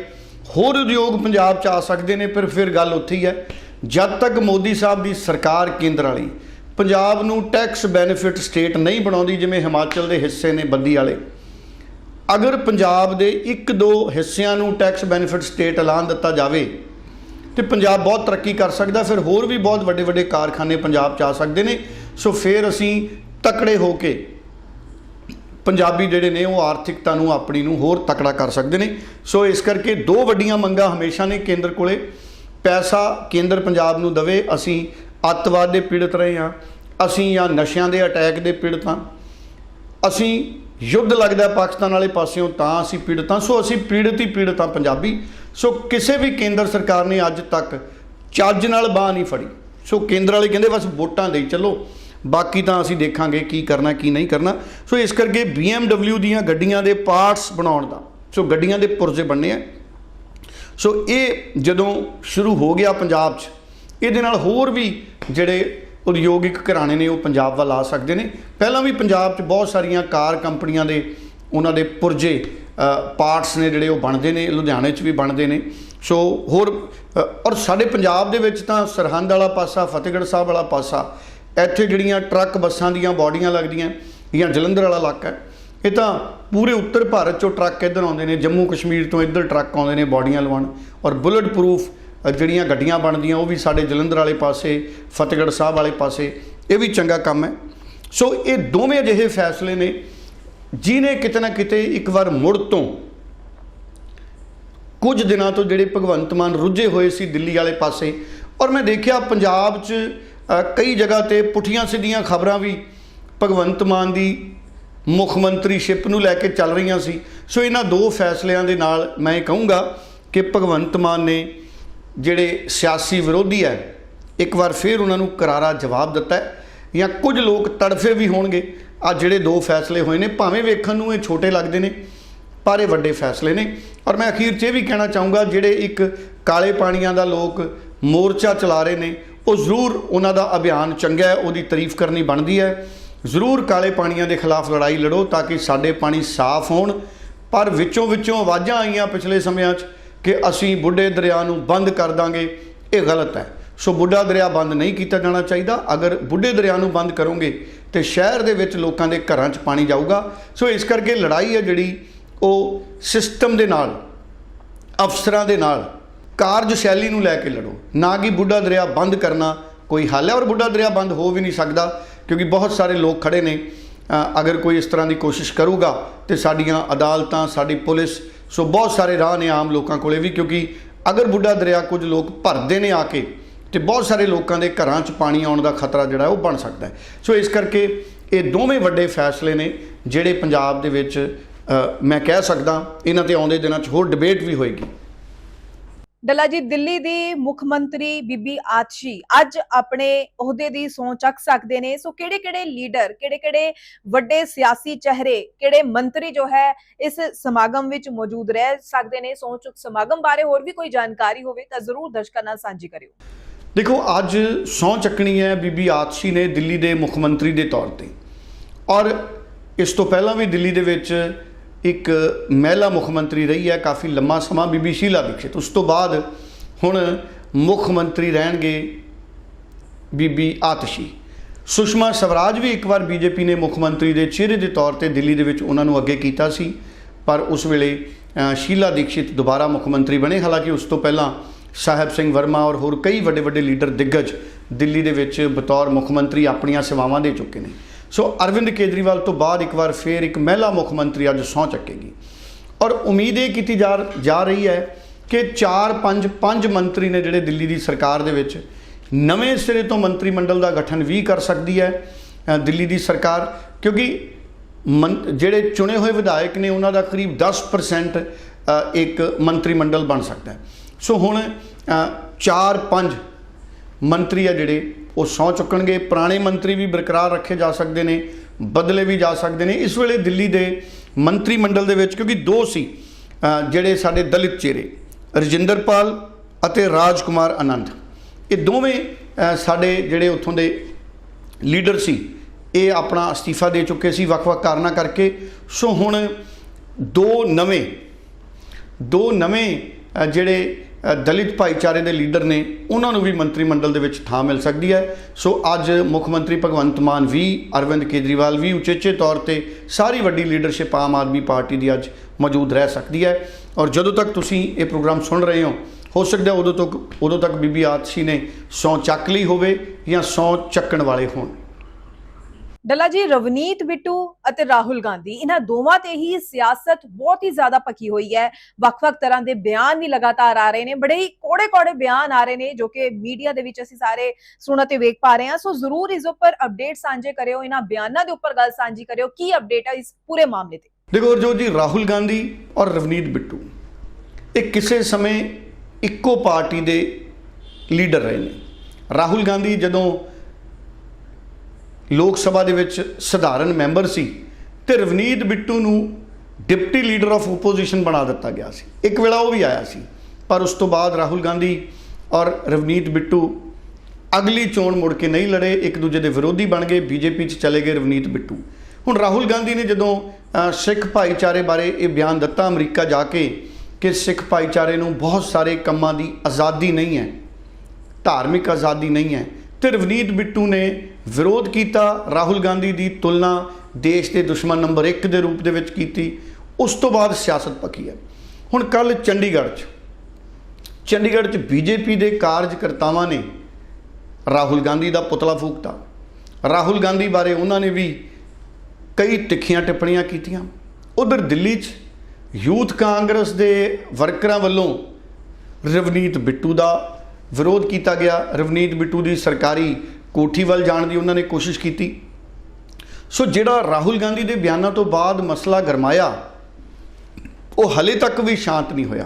ਹੋਰ ਉਦਯੋਗ ਪੰਜਾਬ 'ਚ ਆ ਸਕਦੇ ਨੇ, ਪਰ ਫਿਰ ਗੱਲ ਉੱਥੇ ਹੀ ਹੈ। ਜਦ ਤੱਕ ਮੋਦੀ ਸਾਹਿਬ ਦੀ ਸਰਕਾਰ ਕੇਂਦਰ ਵਾਲੀ ਪੰਜਾਬ ਨੂੰ ਟੈਕਸ ਬੈਨੀਫਿਟ ਸਟੇਟ ਨਹੀਂ ਬਣਾਉਂਦੀ, ਜਿਵੇਂ ਹਿਮਾਚਲ ਦੇ ਹਿੱਸੇ ਨੇ ਬੱਦੀ ਵਾਲੇ, ਅਗਰ ਪੰਜਾਬ ਦੇ ਇੱਕ ਦੋ ਹਿੱਸਿਆਂ ਨੂੰ ਟੈਕਸ ਬੈਨੀਫਿਟ ਸਟੇਟ ਐਲਾਨ ਦਿੱਤਾ ਜਾਵੇ, ਤੇ ਪੰਜਾਬ ਬਹੁਤ ਤਰੱਕੀ ਕਰ ਸਕਦਾ, ਫਿਰ ਹੋਰ ਵੀ ਬਹੁਤ ਵੱਡੇ ਵੱਡੇ ਕਾਰਖਾਨੇ ਪੰਜਾਬ ਚ ਆ ਸਕਦੇ ਨੇ। ਸੋ ਫਿਰ ਅਸੀਂ ਤਕੜੇ ਹੋ ਕੇ ਪੰਜਾਬੀ ਜਿਹੜੇ ਨੇ ਉਹ ਆਰਥਿਕਤਾ ਨੂੰ, ਆਪਣੀ ਨੂੰ ਹੋਰ ਤਕੜਾ ਕਰ ਸਕਦੇ ਨੇ। ਸੋ ਇਸ ਕਰਕੇ ਦੋ ਵੱਡੀਆਂ ਮੰਗਾਂ ਹਮੇਸ਼ਾ ਨੇ ਕੇਂਦਰ ਕੋਲੇ। ਪੈਸਾ ਕੇਂਦਰ ਪੰਜਾਬ ਨੂੰ ਦਵੇ, ਅਸੀਂ ਅੱਤਵਾਦ ਦੇ ਪੀੜਤ ਰਹੇ ਹਾਂ। ਅਸੀਂ ਜਾਂ ਨਸ਼ਿਆਂ ਦੇ ਅਟੈਕ ਦੇ ਪੀੜਤ ਹਾਂ। ਅਸੀਂ ਯੁੱਧ ਲੱਗਦਾ ਪਾਕਿਸਤਾਨ ਵਾਲੇ ਪਾਸਿਓਂ, ਤਾਂ ਅਸੀਂ ਪੀੜਤ ਹਾਂ। ਸੋ ਅਸੀਂ ਪੀੜਤ ਹੀ ਪੀੜਤ ਹਾਂ ਪੰਜਾਬੀ। ਸੋ ਕਿਸੇ ਵੀ ਕੇਂਦਰ ਸਰਕਾਰ ਨੇ ਅੱਜ ਤੱਕ ਚੱਜ ਨਾਲ ਬਾਹ ਨਹੀਂ ਫੜੀ। ਸੋ ਕੇਂਦਰ ਵਾਲੇ ਕਹਿੰਦੇ, ਬਸ ਵੋਟਾਂ ਦੇਈ ਚੱਲੋ। ਬਾਕੀ ਤਾਂ ਅਸੀਂ ਦੇਖਾਂਗੇ ਕੀ ਕਰਨਾ, ਕੀ ਨਹੀਂ ਕਰਨਾ। ਸੋ ਇਸ ਕਰਕੇ BMW ਦੀਆਂ ਗੱਡੀਆਂ ਦੇ ਪਾਰਟਸ ਬਣਾਉਣ ਦਾ, ਸੋ ਗੱਡੀਆਂ ਦੇ ਪੁਰਜ਼ੇ ਬਣਨੇ ਆ। ਸੋ ਇਹ ਜਦੋਂ ਸ਼ੁਰੂ ਹੋ ਗਿਆ ਪੰਜਾਬ 'ਚ, ਇਹਦੇ ਨਾਲ ਹੋਰ ਵੀ ਜਿਹੜੇ ਉਦਯੋਗਿਕ ਘਰਾਣੇ ਨੇ ਉਹ ਪੰਜਾਬ ਵੱਲ ਆ ਸਕਦੇ ਨੇ। ਪਹਿਲਾਂ ਵੀ ਪੰਜਾਬ 'ਚ ਬਹੁਤ ਸਾਰੀਆਂ ਕਾਰ ਕੰਪਨੀਆਂ ਦੇ ਉਹਨਾਂ ਦੇ ਪੁਰਜੇ ਪਾਰਟਸ ਨੇ ਜਿਹੜੇ ਉਹ ਬਣਦੇ ਨੇ, ਲੁਧਿਆਣੇ 'ਚ ਵੀ ਬਣਦੇ ਨੇ। ਸੋ ਹੋਰ ਔਰ ਸਾਡੇ ਪੰਜਾਬ ਦੇ ਵਿੱਚ ਤਾਂ ਸਰਹੰਦ ਵਾਲਾ ਪਾਸਾ, ਫਤਿਹਗੜ੍ਹ ਸਾਹਿਬ ਵਾਲਾ ਪਾਸਾ ਇੱਥੇ ਜਿਹੜੀਆਂ ਟਰੱਕ ਬੱਸਾਂ ਦੀਆਂ ਬਾਡੀਆਂ ਲੱਗਦੀਆਂ ਜਾਂ ਜਲੰਧਰ ਵਾਲਾ ਇਲਾਕਾ ਇਹ ਤਾਂ ਪੂਰੇ ਉੱਤਰ ਭਾਰਤ ਚੋਂ ਟਰੱਕ ਇੱਧਰ ਆਉਂਦੇ ਨੇ, ਜੰਮੂ ਕਸ਼ਮੀਰ ਤੋਂ ਇੱਧਰ ਟਰੱਕ ਆਉਂਦੇ ਨੇ ਬਾਡੀਆਂ ਲਵਾਉਣ ਔਰ ਬੁਲਟ ਪ੍ਰੂਫ ਜਿਹੜੀਆਂ ਗੱਡੀਆਂ ਬਣਦੀਆਂ, ਉਹ ਵੀ ਸਾਡੇ ਜਲੰਧਰ ਵਾਲੇ ਪਾਸੇ, ਫਤਿਹਗੜ੍ਹ ਸਾਹਿਬ ਵਾਲੇ ਪਾਸੇ, ਇਹ ਵੀ ਚੰਗਾ ਕੰਮ ਹੈ। ਸੋ ਇਹ ਦੋਵੇਂ ਅਜਿਹੇ ਫੈਸਲੇ ਨੇ ਜਿਨੇ ਕਿਤੇ ਨਾ ਕਿਤੇ ਇੱਕ ਵਾਰ ਮੁੜ ਤੋਂ ਕੁਝ ਦਿਨਾਂ ਤੋਂ ਜਿਹੜੇ ਭਗਵੰਤ ਮਾਨ ਰੁੱਝੇ ਹੋਏ ਸੀ ਦਿੱਲੀ ਵਾਲੇ ਪਾਸੇ ਔਰ ਮੈਂ ਦੇਖਿਆ ਪੰਜਾਬ 'ਚ ਕਈ ਜਗ੍ਹਾ ਤੇ ਪੁੱਠੀਆਂ ਸਿੱਧੀਆਂ ਖਬਰਾਂ ਵੀ ਭਗਵੰਤ ਮਾਨ ਦੀ ਮੁੱਖ ਮੰਤਰੀ ਸ਼ਿਪ ਨੂੰ ਲੈ ਕੇ ਚੱਲ ਰਹੀਆਂ ਸੀ। ਸੋ ਇਹਨਾਂ ਦੋ ਫੈਸਲਿਆਂ ਦੇ ਨਾਲ ਮੈਂ ਇਹ ਕਹੂੰਗਾ ਕਿ ਭਗਵੰਤ ਮਾਨ ਨੇ ਜਿਹੜੇ ਸਿਆਸੀ ਵਿਰੋਧੀ ਹੈ, ਇੱਕ ਵਾਰ ਫਿਰ ਉਹਨਾਂ ਨੂੰ ਕਰਾਰਾ ਜਵਾਬ ਦਿੱਤਾ ਜਾਂ ਕੁਝ ਲੋਕ ਤੜਫੇ ਵੀ ਹੋਣਗੇ। ਆ ਜਿਹੜੇ ਦੋ ਫੈਸਲੇ ਹੋਏ ਨੇ, ਭਾਵੇਂ ਵੇਖਣ ਨੂੰ ਇਹ ਛੋਟੇ ਲੱਗਦੇ ਨੇ, ਪਰ ਇਹ ਵੱਡੇ ਫੈਸਲੇ ਨੇ। ਔਰ ਮੈਂ ਅਖੀਰ 'ਚ ਇਹ ਵੀ ਕਹਿਣਾ ਚਾਹੂੰਗਾ, ਜਿਹੜੇ ਇੱਕ ਕਾਲੇ ਪਾਣੀਆਂ ਦਾ ਲੋਕ ਮੋਰਚਾ ਚਲਾ ਰਹੇ ਨੇ ਉਹ ਜ਼ਰੂਰ ਉਹਨਾਂ ਦਾ ਅਭਿਆਨ ਚੰਗਾ ਹੈ, ਉਹਦੀ ਤਾਰੀਫ ਕਰਨੀ ਬਣਦੀ ਹੈ। ਜ਼ਰੂਰ ਕਾਲੇ ਪਾਣੀਆਂ ਦੇ ਖਿਲਾਫ ਲੜਾਈ ਲੜੋ ਤਾਂ ਕਿ ਸਾਡੇ ਪਾਣੀ ਸਾਫ਼ ਹੋਣ। ਪਰ ਵਿੱਚੋਂ ਵਿੱਚੋਂ ਆਵਾਜ਼ਾਂ ਆਈਆਂ ਪਿਛਲੇ ਸਮਿਆਂ 'ਚ ਕਿ ਅਸੀਂ ਬੁੱਢੇ ਦਰਿਆ ਨੂੰ ਬੰਦ ਕਰ ਦਾਂਗੇ। ਇਹ ਗਲਤ ਹੈ। ਸੋ ਬੁੱਢਾ ਦਰਿਆ ਬੰਦ ਨਹੀਂ ਕੀਤਾ ਜਾਣਾ ਚਾਹੀਦਾ। ਅਗਰ ਬੁੱਢੇ ਦਰਿਆ ਨੂੰ ਬੰਦ ਕਰੋਗੇ ਤੇ ਸ਼ਹਿਰ ਦੇ ਵਿੱਚ ਲੋਕਾਂ ਦੇ ਘਰਾਂ 'ਚ ਪਾਣੀ ਜਾਊਗਾ। ਸੋ ਇਸ ਕਰਕੇ ਲੜਾਈ ਹੈ ਜਿਹੜੀ ਉਹ ਸਿਸਟਮ ਦੇ ਨਾਲ, ਅਫਸਰਾਂ ਦੇ ਨਾਲ ਕਾਰਜ ਸ਼ੈਲੀ ਨੂੰ ਲੈ ਕੇ ਲੜੋ। ਨਾ ਕਿ ਬੁੱਢਾ ਦਰਿਆ ਬੰਦ ਕਰਨਾ ਕੋਈ ਹੱਲ ਹੈ ਔਰ ਬੁੱਢਾ ਦਰਿਆ ਬੰਦ ਹੋ ਵੀ ਨਹੀਂ ਸਕਦਾ, ਕਿਉਂਕਿ ਬਹੁਤ ਸਾਰੇ ਲੋਕ ਖੜੇ ਨੇ। ਅਗਰ ਕੋਈ ਇਸ ਤਰ੍ਹਾਂ ਦੀ ਕੋਸ਼ਿਸ਼ ਕਰੂਗਾ ਤੇ ਸਾਡੀਆਂ ਅਦਾਲਤਾਂ, ਸਾਡੀ ਪੁਲਿਸ, ਸੋ ਬਹੁਤ ਸਾਰੇ ਰਾਹ ਨੇ ਆਮ ਲੋਕਾਂ ਕੋਲੇ ਵੀ, ਕਿਉਂਕਿ ਅਗਰ ਬੁੱਢਾ ਦਰਿਆ ਕੁਝ ਲੋਕ ਭਰਦੇ ਨੇ ਆ ਕੇ, ਤੇ ਬਹੁਤ ਸਾਰੇ ਲੋਕਾਂ ਦੇ ਘਰਾਂ 'ਚ ਪਾਣੀ ਆਉਣ ਦਾ ਖਤਰਾ ਜਿਹੜਾ ਉਹ ਬਣ ਸਕਦਾ ਹੈ। ਸੋ ਇਸ ਕਰਕੇ ਇਹ ਦੋਵੇਂ ਵੱਡੇ ਫੈਸਲੇ ਨੇ, ਜਿਹੜੇ ਪੰਜਾਬ ਦੇ ਵਿੱਚ ਮੈਂ ਕਹਿ ਸਕਦਾ, ਇਹਨਾਂ ਤੇ ਆਉਂਦੇ ਦਿਨਾਂ 'ਚ ਹੋਰ ਡਿਬੇਟ ਵੀ ਹੋਏਗੀ। ਡੱਲਾ ਜੀ, ਦਿੱਲੀ ਦੀ ਮੁੱਖ ਮੰਤਰੀ ਬੀਬੀ ਆਤਸ਼ੀ ਅੱਜ ਆਪਣੇ ਅਹੁਦੇ ਦੀ ਸਹੁੰ ਚੱਕ ਸਕਦੇ ਨੇ। ਸੋ ਕਿਹੜੇ-ਕਿਹੜੇ ਲੀਡਰ ਕਿਹੜੇ-ਕਿਹੜੇ ਵੱਡੇ ਸਿਆਸੀ ਚਿਹਰੇ, ਕਿਹੜੇ ਮੰਤਰੀ ਜੋ ਹੈ, ਇਸ ਸਮਾਗਮ ਵਿੱਚ ਮੌਜੂਦ ਰਹਿ ਸਕਦੇ ਨੇ? ਸਹੁੰ ਚੁੱਕ ਸਮਾਗਮ ਬਾਰੇ ਹੋਰ ਵੀ ਕੋਈ ਜਾਣਕਾਰੀ ਹੋਵੇ ਤਾਂ ਜ਼ਰੂਰ ਦਰਸ਼ਕਾਂ ਨਾਲ ਸਾਂਝੀ ਕਰਿਓ। ਦੇਖੋ, ਅੱਜ ਸਹੁੰ ਚੱਕਣੀ ਹੈ ਬੀਬੀ ਆਤਸ਼ੀ ਨੇ ਦਿੱਲੀ ਦੇ ਮੁੱਖ ਮੰਤਰੀ ਦੇ ਤੌਰ ਤੇ। ਔਰ ਇਸ ਤੋਂ ਪਹਿਲਾਂ ਵੀ ਦਿੱਲੀ ਦੇ ਵਿੱਚ ਇੱਕ ਮਹਿਲਾ ਮੁੱਖ ਮੰਤਰੀ ਰਹੀ ਹੈ, ਕਾਫੀ ਲੰਮਾ ਸਮਾਂ ਬੀਬੀ ਸ਼ੀਲਾ ਦੀਕਸ਼ਿਤ। ਉਸ ਤੋਂ ਬਾਅਦ ਹੁਣ ਮੁੱਖ ਮੰਤਰੀ ਰਹਿਣਗੇ ਬੀਬੀ ਆਤਸ਼ੀ। ਸੁਸ਼ਮਾ ਸਵਰਾਜ ਵੀ ਇੱਕ ਵਾਰ ਬੀਜੇਪੀ ਨੇ ਮੁੱਖ ਮੰਤਰੀ ਦੇ ਚਿਹਰੇ ਦੇ ਤੌਰ ਤੇ ਦਿੱਲੀ ਦੇ ਵਿੱਚ ਉਹਨਾਂ ਨੂੰ ਅੱਗੇ ਕੀਤਾ ਸੀ, ਪਰ ਉਸ ਵੇਲੇ ਸ਼ੀਲਾ ਦੀਕਸ਼ਿਤ ਦੁਬਾਰਾ ਮੁੱਖ ਮੰਤਰੀ ਬਣੇ। ਹਾਲਾਂਕਿ ਉਸ ਤੋਂ ਪਹਿਲਾਂ ਸਾਹਿਬ ਸਿੰਘ ਵਰਮਾ ਔਰ ਹੋਰ ਕਈ ਵੱਡੇ ਵੱਡੇ ਲੀਡਰ ਦਿੱਗਜ ਦਿੱਲੀ ਦੇ ਵਿੱਚ ਬਤੌਰ ਮੁੱਖ ਮੰਤਰੀ ਆਪਣੀਆਂ ਸੇਵਾਵਾਂ ਦੇ ਚੁੱਕੇ ਨੇ। ਸੋ ਅਰਵਿੰਦ ਕੇਜਰੀਵਾਲ ਤੋਂ ਬਾਅਦ ਇੱਕ ਵਾਰ ਫੇਰ ਇੱਕ ਮਹਿਲਾ ਮੁੱਖ ਮੰਤਰੀ ਅੱਜ ਸਹੁੰ ਚੱਕੇਗੀ। ਔਰ ਉਮੀਦ ਇਹ ਕੀਤੀ ਜਾ ਰਹੀ ਹੈ ਕਿ 4 5 5 ਮੰਤਰੀ ਨੇ ਜਿਹੜੇ ਦਿੱਲੀ ਦੀ ਸਰਕਾਰ ਦੇ ਵਿੱਚ ਨਵੇਂ ਸਿਰੇ ਤੋਂ ਮੰਤਰੀ ਮੰਡਲ ਦਾ ਗਠਨ ਵੀ ਕਰ ਸਕਦੀ ਹੈ ਦਿੱਲੀ ਦੀ ਸਰਕਾਰ, ਕਿਉਂਕਿ ਮੰ- ਜਿਹੜੇ ਚੁਣੇ ਹੋਏ ਵਿਧਾਇਕ ਨੇ ਉਹਨਾਂ ਦਾ ਕਰੀਬ 10% ਇੱਕ ਮੰਤਰੀ ਮੰਡਲ ਬਣ ਸਕਦਾ ਹੈ। ਸੋ ਹੁਣ 4 5 ਮੰਤਰੀ ਆ ਜਿਹੜੇ ਉਹ ਸਹੁੰ ਚੁੱਕਣਗੇ, ਪੁਰਾਣੇ ਮੰਤਰੀ ਵੀ ਬਰਕਰਾਰ ਰੱਖੇ ਜਾ ਸਕਦੇ ਨੇ, ਬਦਲੇ ਵੀ ਜਾ ਸਕਦੇ ਨੇ। ਇਸ ਵੇਲੇ ਦਿੱਲੀ ਦੇ ਮੰਤਰੀ ਮੰਡਲ ਦੇ ਵਿੱਚ, ਕਿਉਂਕਿ ਦੋ ਸੀ ਜਿਹੜੇ ਸਾਡੇ ਦਲਿਤ ਚਿਹਰੇ ਰਜਿੰਦਰਪਾਲ ਅਤੇ ਰਾਜਕੁਮਾਰ ਆਨੰਦ। ਇਹ ਦੋਵੇਂ ਸਾਡੇ ਜਿਹੜੇ ਉੱਥੋਂ ਦੇ ਲੀਡਰ ਸੀ, ਇਹ ਆਪਣਾ ਅਸਤੀਫਾ ਦੇ ਚੁੱਕੇ ਸੀ ਵੱਖ-ਵੱਖ ਕਾਰਨਾਂ ਕਰਕੇ। ਸੋ ਹੁਣ ਦੋ ਨਵੇਂ ਦੋ ਨਵੇਂ ਜਿਹੜੇ ਦਲਿਤ ਭਾਈਚਾਰੇ ਦੇ ਲੀਡਰ ਨੇ ਉਹਨਾਂ ਨੂੰ ਵੀ ਮੰਤਰੀ ਮੰਡਲ ਦੇ ਵਿੱਚ ਥਾਂ ਮਿਲ ਸਕਦੀ ਹੈ। ਸੋ ਅੱਜ ਮੁੱਖ ਮੰਤਰੀ ਭਗਵੰਤ ਮਾਨ ਵੀ, ਅਰਵਿੰਦ ਕੇਜਰੀਵਾਲ ਵੀ ਉਚੇਚੇ ਤੌਰ ਤੇ ਸਾਰੀ ਵੱਡੀ ਲੀਡਰਸ਼ਿਪ ਆਮ ਆਦਮੀ ਪਾਰਟੀ ਦੀ ਅੱਜ ਮੌਜੂਦ ਰਹਿ ਸਕਦੀ ਹੈ। ਔਰ ਜਦੋਂ ਤੱਕ ਤੁਸੀਂ ਇਹ ਪ੍ਰੋਗਰਾਮ ਸੁਣ ਰਹੇ ਹੋ ਹੋ ਸਕਦਾ ਉਦੋਂ ਤੱਕ ਉਦੋਂ ਤੱਕ ਬੀਬੀ ਆਤਸ਼ੀ ਨੇ ਸੌ ਚੱਕ ਲਈ ਹੋਵੇ ਜਾਂ ਸੌ ਚੱਕਣ ਵਾਲੇ ਹੋਣ। ਡੱਲਾ ਜੀ, ਰਵਨੀਤ ਬਿੱਟੂ ਅਤੇ ਰਾਹੁਲ ਗਾਂਧੀ, ਇਹਨਾਂ ਦੋਵਾਂ ਤੇ ਹੀ ਸਿਆਸਤ ਬਹੁਤ ਹੀ ਜ਼ਿਆਦਾ ਪੱਕੀ ਹੋਈ ਹੈ। ਵੱਖ-ਵੱਖ ਤਰ੍ਹਾਂ ਦੇ ਬਿਆਨ ਵੀ ਲਗਾਤਾਰ ਆ ਰਹੇ ਨੇ, ਬੜੇ ਹੀ ਕੋੜੇ-ਕੋੜੇ ਬਿਆਨ ਆ ਰਹੇ ਨੇ, ਜੋ ਕਿ ਮੀਡੀਆ ਦੇ ਵਿੱਚ ਅਸੀਂ ਸਾਰੇ ਸੁਣ ਅਤੇ ਵੇਖ ਪਾ ਰਹੇ ਹਾਂ। ਸੋ ਜ਼ਰੂਰ ਇਸ ਉੱਪਰ ਅਪਡੇਟ ਸਾਂਝੇ ਕਰਿਓ, ਇਹਨਾਂ ਬਿਆਨਾਂ ਦੇ ਉੱਪਰ ਗੱਲ ਸਾਂਝੀ ਕਰਿਓ, ਕੀ ਅਪਡੇਟ ਹੈ ਇਸ ਪੂਰੇ ਮਾਮਲੇ ਤੇ? ਦੇਖੋ ਅਰਜੋਤ ਜੀ, ਰਾਹੁਲ ਗਾਂਧੀ ਔਰ ਰਵਨੀਤ ਬਿੱਟੂ, ਇਹ ਕਿਸੇ ਸਮੇਂ ਇੱਕੋ ਪਾਰਟੀ ਦੇ ਲੀਡਰ ਰਹੇ ਨੇ। ਰਾਹੁਲ ਗਾਂਧੀ ਜਦੋਂ ਲੋਕ ਸਭਾ ਦੇ ਵਿੱਚ ਸਧਾਰਨ ਮੈਂਬਰ ਸੀ ਤੇ ਰਵਨੀਤ ਬਿੱਟੂ ਨੂੰ ਡਿਪਟੀ ਲੀਡਰ ਆਫ ਓਪੋਜੀਸ਼ਨ ਬਣਾ ਦਿੱਤਾ ਗਿਆ ਸੀ। ਇੱਕ ਵੇਲਾ ਉਹ ਵੀ ਆਇਆ ਸੀ, ਪਰ ਉਸ ਤੋਂ ਬਾਅਦ ਰਾਹੁਲ ਗਾਂਧੀ ਔਰ ਰਵਨੀਤ ਬਿੱਟੂ ਅਗਲੀ ਚੋਣ ਮੁੜ ਕੇ ਨਹੀਂ ਲੜੇ, ਇੱਕ ਦੂਜੇ ਦੇ ਵਿਰੋਧੀ ਬਣ ਗਏ, ਬੀਜੇਪੀ 'ਚ ਚਲੇ ਗਏ ਰਵਨੀਤ ਬਿੱਟੂ। ਹੁਣ ਰਾਹੁਲ ਗਾਂਧੀ ਨੇ ਜਦੋਂ ਸਿੱਖ ਭਾਈਚਾਰੇ ਬਾਰੇ ਇਹ ਬਿਆਨ ਦਿੱਤਾ ਅਮਰੀਕਾ ਜਾ ਕੇ ਕਿ ਸਿੱਖ ਭਾਈਚਾਰੇ ਨੂੰ ਬਹੁਤ ਸਾਰੇ ਕੰਮਾਂ ਦੀ ਆਜ਼ਾਦੀ ਨਹੀਂ ਹੈ, ਧਾਰਮਿਕ ਆਜ਼ਾਦੀ ਨਹੀਂ ਹੈ, ਤੇ ਰਵਨੀਤ ਬਿੱਟੂ ਨੇ ਵਿਰੋਧ ਕੀਤਾ, ਰਾਹੁਲ ਗਾਂਧੀ ਦੀ ਤੁਲਨਾ ਦੇਸ਼ ਦੇ ਦੁਸ਼ਮਣ ਨੰਬਰ 1 ਦੇ ਰੂਪ ਦੇ ਵਿੱਚ ਕੀਤੀ, ਉਸ ਤੋਂ ਬਾਅਦ ਸਿਆਸਤ ਪੱਕੀ ਹੈ। ਹੁਣ ਕੱਲ ਚੰਡੀਗੜ੍ਹ 'ਚ ਚੰਡੀਗੜ੍ਹ 'ਚ ਬੀਜੇਪੀ ਦੇ ਕਾਰਜਕਰਤਾਵਾਂ ਨੇ ਰਾਹੁਲ ਗਾਂਧੀ ਦਾ ਪੁਤਲਾ ਫੂਕਤਾ। ਰਾਹੁਲ ਗਾਂਧੀ ਬਾਰੇ ਉਹਨਾਂ ਨੇ ਵੀ ਕਈ ਤਿੱਖੀਆਂ ਟਿੱਪਣੀਆਂ ਕੀਤੀਆਂ। ਉਧਰ ਦਿੱਲੀ 'ਚ, ਯੂਥ ਕਾਂਗਰਸ ਦੇ ਵਰਕਰਾਂ ਵੱਲੋਂ ਰਵਨੀਤ ਬਿੱਟੂ ਦਾ ਵਿਰੋਧ ਕੀਤਾ ਗਿਆ। ਰਵਨੀਤ ਬਿੱਟੂ ਦੀ ਸਰਕਾਰੀ ਕੋਠੀ ਵੱਲ ਜਾਣ ਦੀ ਉਹਨਾਂ ਨੇ ਕੋਸ਼ਿਸ਼ ਕੀਤੀ। ਸੋ ਜਿਹੜਾ ਰਾਹੁਲ ਗਾਂਧੀ ਦੇ ਬਿਆਨਾਂ ਤੋਂ ਬਾਅਦ ਮਸਲਾ ਗਰਮਾਇਆ, ਉਹ ਹਲੇ ਤੱਕ ਵੀ ਸ਼ਾਂਤ ਨਹੀਂ ਹੋਇਆ।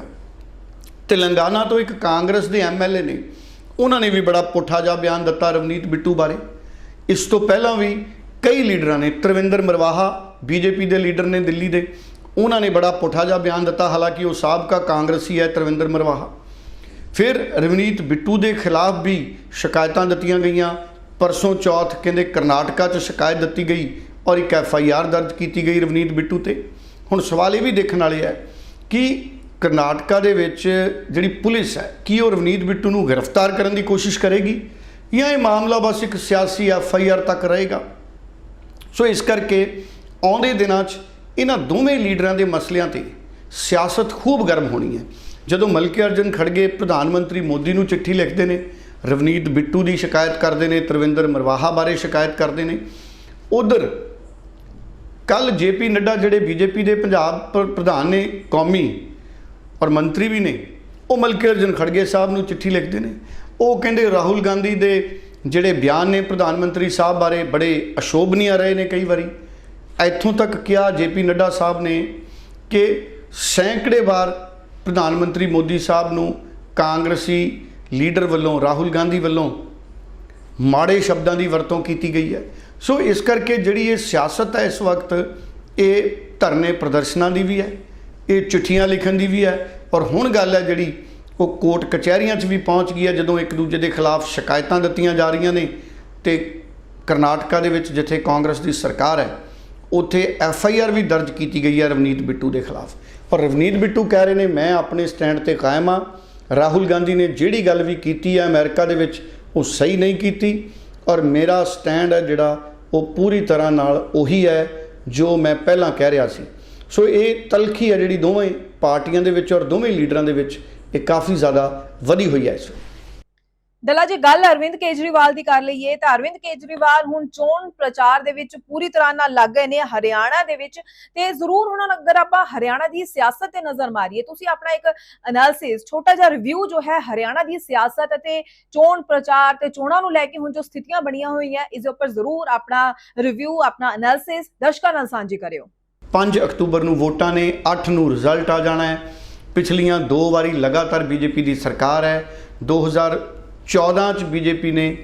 ਤੇਲੰਗਾਨਾ ਤੋਂ ਇੱਕ ਕਾਂਗਰਸ ਦੇ ਐਮਐਲਏ ਨੇ, ਉਹਨਾਂ ਨੇ ਵੀ ਬੜਾ ਪੁੱਠਾ ਜਿਹਾ ਬਿਆਨ ਦਿੱਤਾ ਰਵਨੀਤ ਬਿੱਟੂ ਬਾਰੇ। ਇਸ ਤੋਂ ਪਹਿਲਾਂ ਵੀ ਕਈ ਲੀਡਰਾਂ ਨੇ, ਤਰਵਿੰਦਰ ਮਰਵਾਹਾ ਬੀਜੇਪੀ ਦੇ ਲੀਡਰ ਨੇ ਦਿੱਲੀ ਦੇ, ਉਹਨਾਂ ਨੇ ਬੜਾ ਪੁੱਠਾ ਜਿਹਾ ਬਿਆਨ ਦਿੱਤਾ। ਹਾਲਾਂਕਿ ਉਹ ਸਾਬਕਾ ਕਾਂਗਰਸੀ ਹੈ, ਤਰਵਿੰਦਰ ਮਰਵਾਹਾ। ਫਿਰ ਰਵਨੀਤ ਬਿੱਟੂ ਦੇ ਖਿਲਾਫ ਵੀ ਸ਼ਿਕਾਇਤਾਂ ਦਿੱਤੀਆਂ ਗਈਆਂ। ਪਰਸੋਂ ਚੌਥ ਕਹਿੰਦੇ ਕਰਨਾਟਕਾ 'ਚ ਸ਼ਿਕਾਇਤ ਦਿੱਤੀ ਗਈ ਔਰ ਇੱਕ ਐਫ ਆਈ ਆਰ ਦਰਜ ਕੀਤੀ ਗਈ ਰਵਨੀਤ ਬਿੱਟੂ ਤੇ। ਹੁਣ ਸਵਾਲ ਇਹ ਵੀ ਦੇਖਣ ਵਾਲੇ ਹੈ ਕਿ ਕਰਨਾਟਕਾ ਦੇ ਵਿੱਚ ਜਿਹੜੀ ਪੁਲਿਸ ਹੈ, ਕੀ ਉਹ ਰਵਨੀਤ ਬਿੱਟੂ ਨੂੰ ਗ੍ਰਿਫਤਾਰ ਕਰਨ ਦੀ ਕੋਸ਼ਿਸ਼ ਕਰੇਗੀ ਜਾਂ ਇਹ ਮਾਮਲਾ ਬਸ ਇੱਕ ਸਿਆਸੀ ਐਫ ਆਈ ਆਰ ਤੱਕ ਰਹੇਗਾ? ਸੋ ਇਸ ਕਰਕੇ ਆਉਂਦੇ ਦਿਨਾਂ 'ਚ ਇਹਨਾਂ ਦੋਵੇਂ ਲੀਡਰਾਂ ਦੇ ਮਸਲਿਆਂ ਤੇ ਸਿਆਸਤ ਖੂਬ ਗਰਮ ਹੋਣੀ ਹੈ। ਜਦੋਂ ਮਲਕੀ ਅਰਜਨ ਖੜਗੇ, ਪ੍ਰਧਾਨ ਮੰਤਰੀ ਮੋਦੀ ਨੂੰ ਚਿੱਠੀ ਲਿਖਦੇ ਨੇ ਰਵਨੀਤ ਬਿੱਟੂ ਦੀ ਸ਼ਿਕਾਇਤ ਕਰਦੇ ਨੇ, ਤਰਵਿੰਦਰ ਮਰਵਾਹਾ ਬਾਰੇ ਸ਼ਿਕਾਇਤ ਕਰਦੇ ਨੇ। ਉਧਰ ਕੱਲ ਜੇਪੀ ਨੱਡਾ ਜਿਹੜੇ ਬੀਜੇਪੀ ਦੇ ਪੰਜਾਬ ਪ੍ਰ- ਪ੍ਰਧਾਨ ਨੇ, ਕੌਮੀ ਔਰ ਮੰਤਰੀ ਵੀ ਨੇ, ਉਹ ਮਲਕੀ ਅਰਜਨ ਖੜਗੇ ਸਾਹਿਬ ਨੂੰ ਚਿੱਠੀ ਲਿਖਦੇ ਨੇ। ਉਹ ਕਹਿੰਦੇ ਰਾਹੁਲ ਗਾਂਧੀ ਦੇ ਜਿਹੜੇ ਬਿਆਨ ਨੇ ਪ੍ਰਧਾਨ ਮੰਤਰੀ ਸਾਹਿਬ ਬਾਰੇ ਬੜੇ ਅਸ਼ੋਭਨੀय ਰਹੇ ਨੇ ਕਈ ਵਾਰੀ। ਇੱਥੋਂ ਤੱਕ ਕਿਹਾ ਜੇਪੀ ਨੱਡਾ ਸਾਹਿਬ ਨੇ ਕਿ ਸੈਂਕੜੇ ਵਾਰ ਪ੍ਰਧਾਨ ਮੰਤਰੀ ਮੋਦੀ ਸਾਹਿਬ ਨੂੰ ਕਾਂਗਰਸੀ ਲੀਡਰ ਵੱਲੋਂ, ਰਾਹੁਲ ਗਾਂਧੀ ਵੱਲੋਂ ਮਾੜੇ ਸ਼ਬਦਾਂ ਦੀ ਵਰਤੋਂ ਕੀਤੀ ਗਈ ਹੈ। ਸੋ ਇਸ ਕਰਕੇ ਜਿਹੜੀ ਇਹ ਸਿਆਸਤ ਹੈ ਇਸ ਵਕਤ, ਇਹ ਧਰਨੇ ਪ੍ਰਦਰਸ਼ਨਾਂ ਦੀ ਵੀ ਹੈ, ਇਹ ਚਿੱਠੀਆਂ ਲਿਖਣ ਦੀ ਵੀ ਹੈ ਔਰ ਹੁਣ ਗੱਲ ਹੈ ਜਿਹੜੀ ਉਹ ਕੋਰਟ ਕਚਹਿਰੀਆਂ 'ਚ ਵੀ ਪਹੁੰਚ ਗਈ ਹੈ, ਜਦੋਂ ਇੱਕ ਦੂਜੇ ਦੇ ਖਿਲਾਫ ਸ਼ਿਕਾਇਤਾਂ ਦਿੱਤੀਆਂ ਜਾ ਰਹੀਆਂ ਨੇ ਤੇ ਕਰਨਾਟਕਾ ਦੇ ਵਿੱਚ ਜਿੱਥੇ ਕਾਂਗਰਸ ਦੀ ਸਰਕਾਰ ਹੈ, ਉੱਥੇ ਐਫ ਆਈ ਆਰ ਵੀ ਦਰਜ ਕੀਤੀ ਗਈ ਹੈ ਰਵਨੀਤ ਬਿੱਟੂ ਦੇ ਖਿਲਾਫ। ਔਰ ਰਵਨੀਤ ਬਿੱਟੂ ਕਹਿ ਰਹੇ ਨੇ, ਮੈਂ ਆਪਣੇ ਸਟੈਂਡ ਤੇ ਕਾਇਮ ਆ ਰਾਹੁਲ ਗਾਂਧੀ ਨੇ ਜਿਹੜੀ ਗੱਲ ਵੀ ਕੀਤੀ ਹੈ ਅਮਰੀਕਾ ਦੇ ਵਿੱਚ, ਉਹ ਸਹੀ ਨਹੀਂ ਕੀਤੀ। ਔਰ ਮੇਰਾ ਸਟੈਂਡ ਹੈ ਜਿਹੜਾ, ਉਹ ਪੂਰੀ ਤਰ੍ਹਾਂ ਨਾਲ ਉਹੀ ਹੈ ਜੋ ਮੈਂ ਪਹਿਲਾਂ ਕਹਿ ਰਿਹਾ ਸੀ। ਸੋ ਇਹ ਤਲਖੀ ਹੈ ਜਿਹੜੀ ਦੋਵੇਂ ਪਾਰਟੀਆਂ ਦੇ ਵਿੱਚ ਔਰ ਦੋਵੇਂ ਲੀਡਰਾਂ ਦੇ ਵਿੱਚ, ਇਹ ਕਾਫੀ ਜ਼ਿਆਦਾ ਵਧੀ ਹੋਈ ਹੈ ਇਸ ਵੇਲੇ। ਦਲਾ, ਜੇ ਗੱਲ ਅਰਵਿੰਦ ਕੇਜਰੀਵਾਲ ਦੀ ਕਰ ਲਈਏ, ਤਾਂ ਅਰਵਿੰਦ ਕੇਜਰੀਵਾਲ ਹੁਣ ਚੋਣ ਪ੍ਰਚਾਰ ਦੇ ਵਿੱਚ ਪੂਰੀ ਤਰ੍ਹਾਂ ਨਾਲ ਲੱਗ ਗਏ ਨੇ ਹਰਿਆਣਾ ਦੇ ਵਿੱਚ। ਤੇ ਜ਼ਰੂਰ ਹੁਣ ਅਗਰ ਆਪਾਂ ਹਰਿਆਣਾ ਦੀ ਸਿਆਸਤ ਤੇ ਨਜ਼ਰ ਮਾਰੀਏ, ਤੁਸੀਂ ਆਪਣਾ ਇੱਕ ਐਨਾਲਿਸਿਸ ਛੋਟਾ ਜਿਹਾ ਰਿਵਿਊ ਜੋ ਹੈ ਹਰਿਆਣਾ ਦੀ ਸਿਆਸਤ ਅਤੇ ਚੋਣ ਪ੍ਰਚਾਰ ਤੇ ਚੋਣਾਂ ਨੂੰ ਲੈ ਕੇ ਹੁਣ ਜੋ ਸਥਿਤੀਆਂ ਬਣੀਆਂ ਹੋਈਆਂ, ਇਸ ਦੇ ਉੱਪਰ ਜ਼ਰੂਰ ਆਪਣਾ ਰਿਵਿਊ ਆਪਣਾ ਐਨਾਲਿਸਿਸ ਦਰਸ਼ਕਾਂ ਨਾਲ ਸਾਂਝੀ ਕਰਿਓ। 5 ਅਕਤੂਬਰ ਨੂੰ ਵੋਟਾਂ ਨੇ 8 ਨੂੰ ਰਿਜ਼ਲਟ ਆ ਜਾਣਾ ਹੈ। ਪਿਛਲੀਆਂ ਦੋ ਵਾਰੀ ਲਗਾਤਾਰ ਬੀਜੇਪੀ ਦੀ ਸਰਕਾਰ ਹੈ। 2014 ਚ ਬੀਜੇਪੀ ਨੇ